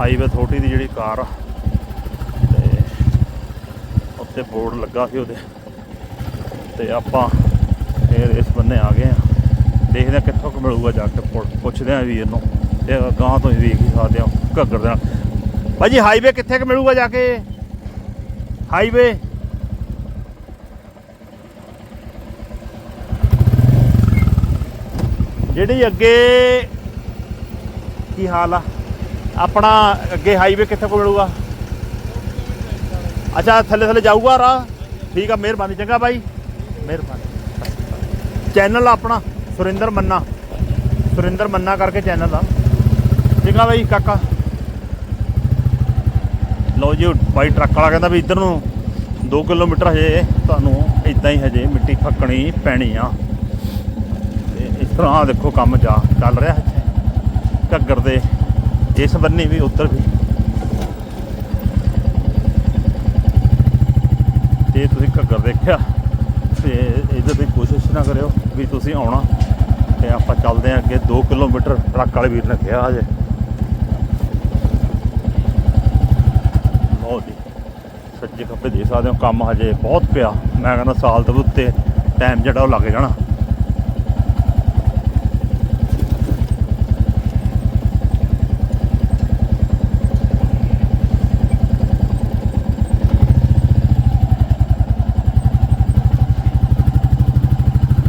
ਹਾਈਵੇ ਅਥਾਰਟੀ ਦੀ ਜਿਹੜੀ ਕਾਰ ਆ। ਤੇ ਉੱਤੇ ਬੋਰਡ ਲੱਗਾ ਸੀ ਉਹਦੇ। ਤੇ ਆਪਾਂ ਫੇਰ ਇਸ ਬੰਨੇ ਆ ਗਏ ਆ ਦੇਖਦੇ ਆ ਕਿੱਥੋਂ ਕੁ ਮਿਲੂਗਾ ਜਾ ਕੇ ਪੁ- ਪੁੱਛਦੇ ਆ ਵੀਰ ਨੂੰ। ਤੇ ਗਾਂ ਤੋਂ ਹੀ ਵੇਖ ਹੀ ਸਕਦੇ ਆ ਘੱਗਰ ਦੇ ਨਾਲ। ਭਾਜੀ ਹਾਈਵੇ ਕਿੱਥੇ ਕੁ ਮਿਲੂਗਾ ਜਾ ਕੇ? ਹਾਈਵੇ ਜਿਹੜੀ ਅੱਗੇ ਕੀ ਹਾਲ ਆ? ਆਪਣਾ ਅੱਗੇ ਹਾਈਵੇ ਕਿੱਥੇ ਕੋ ਮਿਲੂਗਾ? ਅੱਛਾ, ਥੱਲੇ ਥੱਲੇ ਜਾਊਗਾ ਰਾਹ। ਠੀਕ ਆ, ਮਿਹਰਬਾਨੀ, ਚੰਗਾ ਬਾਈ। ਮਿਹਰਬਾਨੀ। ਚੈਨਲ ਆਪਣਾ, ਸੁਰਿੰਦਰ ਮੰਨਾ। ਸੁਰਿੰਦਰ ਮੰਨਾ ਕਰਕੇ ਚੈਨਲ ਆ। ਠੀਕ ਆ ਬਾਈ ਕਾਕਾ? ਲਓ ਜੀ, ਬਾਈ ਟਰੱਕ ਵਾਲਾ ਕਹਿੰਦਾ ਵੀ ਇੱਧਰ ਨੂੰ 2 ਕਿਲੋਮੀਟਰ ਹਜੇ ਤੁਹਾਨੂੰ ਇਦਾਂ ਹੀ ਹਜੇ ਮਿੱਟੀ ਫੱਕਣੀ ਪੈਣੀ ਆ। ਤੇ ਇਸ ਤਰ੍ਹਾਂ ਦੇਖੋ ਕੰਮ ਜਾ ਚੱਲ ਰਿਹਾ ਇੱਥੇ। ਘੱਗਰ ਦੇ, ਇਸ ਬੰਨੇ ਵੀ ਉੱਧਰ ਵੀ। ਤੇ ਤੁਸੀਂ ਘੱਗਰ ਦੇਖਿਆ? ਤੇ ਇਹਦੇ ਵੀ ਕੋਸ਼ਿਸ਼ ਨਾ ਕਰਿਓ ਵੀ ਤੁਸੀਂ ਆਉਣਾ ਤੇ ਆਪਾਂ ਚੱਲਦੇ ਆਂ ਅੱਗੇ। 2 ਕਿਲੋਮੀਟਰ ਟਰੱਕ ਵਾਲੇ ਵੀਰ ਨੇ ਕਿਹਾ ਹਜੇ। ਬਹੁਤ ਜੀ, ਸੱਜੇ ਖੱਬੇ ਦੇ ਸਕਦੇ ਹੋ, ਕੰਮ ਹਜੇ ਬਹੁਤ ਪਿਆ। ਮੈਂ ਕਹਿੰਦਾ ਸਾਲ ਦੇ ਉੱਤੇ ਟਾਈਮ ਜਿਹੜਾ ਉਹ ਲੱਗ ਜਾਣਾ।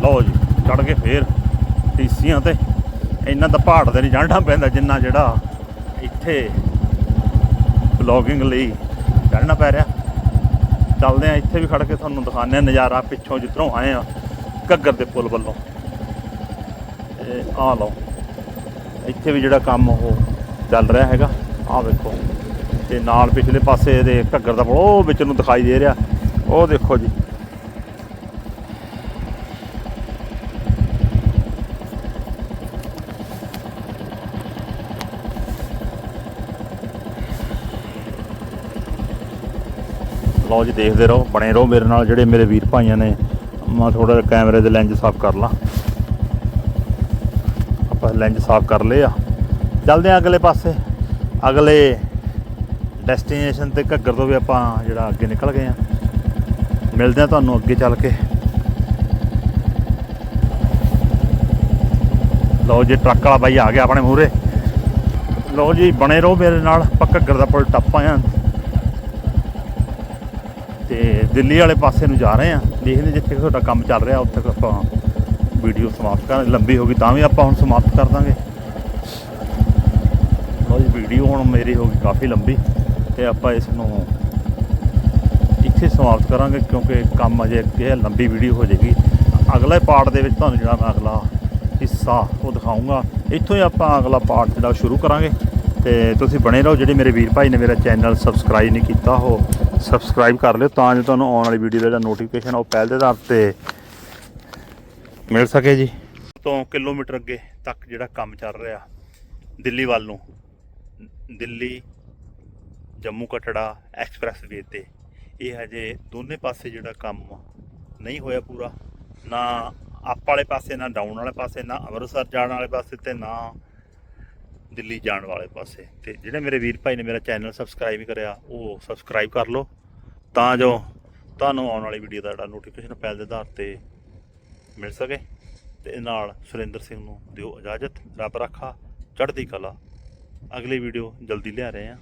ਲਓ ਜੀ ਚੜ ਕੇ ਫੇਰ ਟੀਸੀਆਂ ਤੇ। ਇੰਨਾ ਤਾਂ ਪਹਾੜ ਤੇ ਨਹੀਂ ਚੜ੍ਹਨਾ ਪੈਂਦਾ ਜਿੰਨਾ ਜਿਹੜਾ ਇੱਥੇ ਬਲੌਗਿੰਗ ਲਈ ਚੜ੍ਹਨਾ ਪੈ ਰਿਹਾ। ਚੱਲਦੇ ਆ ਇੱਥੇ ਵੀ ਖੜ ਕੇ ਤੁਹਾਨੂੰ ਦਿਖਾਉਂਦੇ ਆ ਨਜ਼ਾਰਾ, ਪਿੱਛੋਂ ਜਿੱਧਰੋਂ ਆਏ ਆ ਘੱਗਰ ਦੇ ਪੁਲ ਵੱਲੋਂ। ਇਹ ਆ ਲਓ, ਇੱਥੇ ਵੀ ਜਿਹੜਾ ਕੰਮ ਉਹ ਚੱਲ ਰਿਹਾ ਹੈਗਾ। ਆਹ ਵੇਖੋ, ਤੇ ਨਾਲ ਪਿਛਲੇ ਪਾਸੇ ਇਹਦੇ ਘੱਗਰ ਦਾ ਪੁਲ, ਉਹ ਵਿੱਚ ਨੂੰ ਦਿਖਾਈ ਦੇ ਰਿਹਾ। ਉਹ ਦੇਖੋ ਜੀ। ਲਓ ਜੀ, ਦੇਖਦੇ ਰਹੋ, ਬਣੇ ਰਹੋ ਮੇਰੇ ਨਾਲ, ਜਿਹੜੇ ਮੇਰੇ ਵੀਰ ਭਾਈਆਂ ਨੇ, ਮੈਂ ਥੋੜਾ ਜਿਹਾ ਕੈਮਰੇ ਦੇ ਲੈਂਜ ਸਾਫ਼ ਕਰ ਲਾਂ। ਆਪਾਂ ਲੈਂਜ ਸਾਫ਼ ਕਰ ਲਏ ਆ। ਚੱਲਦੇ ਆ ਅਗਲੇ ਪਾਸੇ। ਅਗਲੇ ਡੈਸਟੀਨੇਸ਼ਨ ਤੇ ਘੱਗਰ ਤੋਂ ਵੀ ਆਪਾਂ ਜਿਹੜਾ ਅੱਗੇ ਨਿਕਲ ਗਏ ਆ। ਮਿਲਦੇ ਆ ਤੁਹਾਨੂੰ ਅੱਗੇ ਚੱਲ ਕੇ। ਲਓ ਜੀ, ਟਰੱਕ ਵਾਲਾ ਬਾਈ ਆ ਗਿਆ ਆਪਣੇ ਮੂਹਰੇ। ਲਓ ਜੀ, ਬਣੇ ਰਹੋ ਮੇਰੇ ਨਾਲ, ਆਪਾਂ ਘੱਗਰ ਦਾ ਪੁਲ ਟੱਪ ਆਇਆ ਤੇ ਦਿੱਲੀ ਵਾਲੇ ਪਾਸੇ ਨੂੰ ਜਾ ਰਹੇ ਆ ਦੇਖਦੇ ਜਿੱਥੇ ਤੁਹਾਡਾ ਕੰਮ ਚੱਲ ਰਿਹਾ, ਉੱਥੇ ਆਪਾਂ ਵੀਡੀਓ ਸਮਾਪਤ ਕਰ ਲੰਬੀ ਹੋ ਗਈ ਤਾਂ ਵੀ ਆਪਾਂ ਹੁਣ ਸਮਾਪਤ ਕਰ ਦਾਂਗੇ। ਲਓ ਜੀ ਵੀਡੀਓ ਹੁਣ ਮੇਰੀ ਹੋ ਗਈ ਕਾਫੀ ਲੰਬੀ ਤੇ ਆਪਾਂ ਇਸ ਨੂੰ ਇੱਥੇ ਸਮਾਪਤ ਕਰਾਂਗੇ ਕਿਉਂਕਿ ਕੰਮ ਅਜੇ ਇਹ ਲੰਬੀ ਵੀਡੀਓ ਹੋ ਜਾਏਗੀ। ਅਗਲੇ ਪਾਰਟ ਦੇ ਵਿੱਚ ਤੁਹਾਨੂੰ ਜਿਹੜਾ ਮੈਂ ਅਗਲਾ ਹਿੱਸਾ ਉਹ ਦਿਖਾਊਂਗਾ। ਇੱਥੋਂ ਹੀ ਆਪਾਂ ਅਗਲਾ ਪਾਰਟ ਜਿਹੜਾ ਸ਼ੁਰੂ ਕਰਾਂਗੇ। ਤੇ ਤੁਸੀਂ ਬਣੇ ਰਹੋ। ਜਿਹੜੇ ਮੇਰੇ ਵੀਰ ਭਾਈ ਨੇ ਮੇਰਾ ਚੈਨਲ ਸਬਸਕ੍ਰਾਈਬ ਨਹੀਂ ਕੀਤਾ, ਉਹ ਸਬਸਕ੍ਰਾਈਬ ਕਰ ਲਿਓ ਤਾਂ ਜੋ ਤੁਹਾਨੂੰ ਆਉਣ ਵਾਲੀ ਵੀਡੀਓ ਦਾ ਜਿਹੜਾ ਨੋਟੀਫਿਕੇਸ਼ਨ ਉਹ ਪਹਿਲ ਦੇ ਆਧਾਰ ਤੇ ਮਿਲ ਸਕੇ ਜੀ। ਤੋਂ ਕਿਲੋਮੀਟਰ ਅੱਗੇ ਤੱਕ ਜਿਹੜਾ ਕੰਮ ਚੱਲ ਰਿਹਾ, ਦਿੱਲੀ ਵੱਲ ਨੂੰ। ਦਿੱਲੀ, ਜੰਮੂ ਕਟੜਾ ਐਕਸਪ੍ਰੈਸ ਵੇ ਤੇ। ਇਹ ਹਜੇ ਦੋਨੇ ਪਾਸੇ ਜਿਹੜਾ ਕੰਮ ਨਹੀਂ ਹੋਇਆ ਪੂਰਾ। ਨਾ ਅਪ ਵਾਲੇ ਪਾਸੇ, ਨਾ ਡਾਊਨ ਵਾਲੇ ਪਾਸੇ, ਨਾ ਅੰਮ੍ਰਿਤਸਰ ਜਾਣ ਵਾਲੇ ਪਾਸੇ ਤੇ ਨਾ ਦਿੱਲੀ ਜਾਣ ਵਾਲੇ ਪਾਸੇ। ਤੇ ਜਿਹੜੇ ਮੇਰੇ ਵੀਰ ਭਾਈ ਨੇ ਮੇਰਾ ਚੈਨਲ ਸਬਸਕ੍ਰਾਈਬ ਕਰਿਆ, ਉਹ ਸਬਸਕ੍ਰਾਈਬ ਕਰ ਲਓ। ਤਾਂ ਜੋ ਤੁਹਾਨੂੰ ਆਉਣ ਵਾਲੀ ਵੀਡੀਓ ਦਾ ਜਿਹੜਾ ਨੋਟੀਫਿਕੇਸ਼ਨ ਪਹਿਲ ਦੇ ਆਧਾਰ ਤੇ ਮਿਲ ਸਕੇ। ਤੇ ਨਾਲ ਸੁਰਿੰਦਰ ਸਿੰਘ ਨੂੰ ਦਿਓ ਇਜਾਜ਼ਤ। ਰੱਬ ਰੱਖਾ, ਚੜ੍ਹਦੀ ਕਲਾ। ਅਗਲੀ ਵੀਡੀਓ ਜਲਦੀ ਲਿਆ ਰਹੇ ਹਾਂ।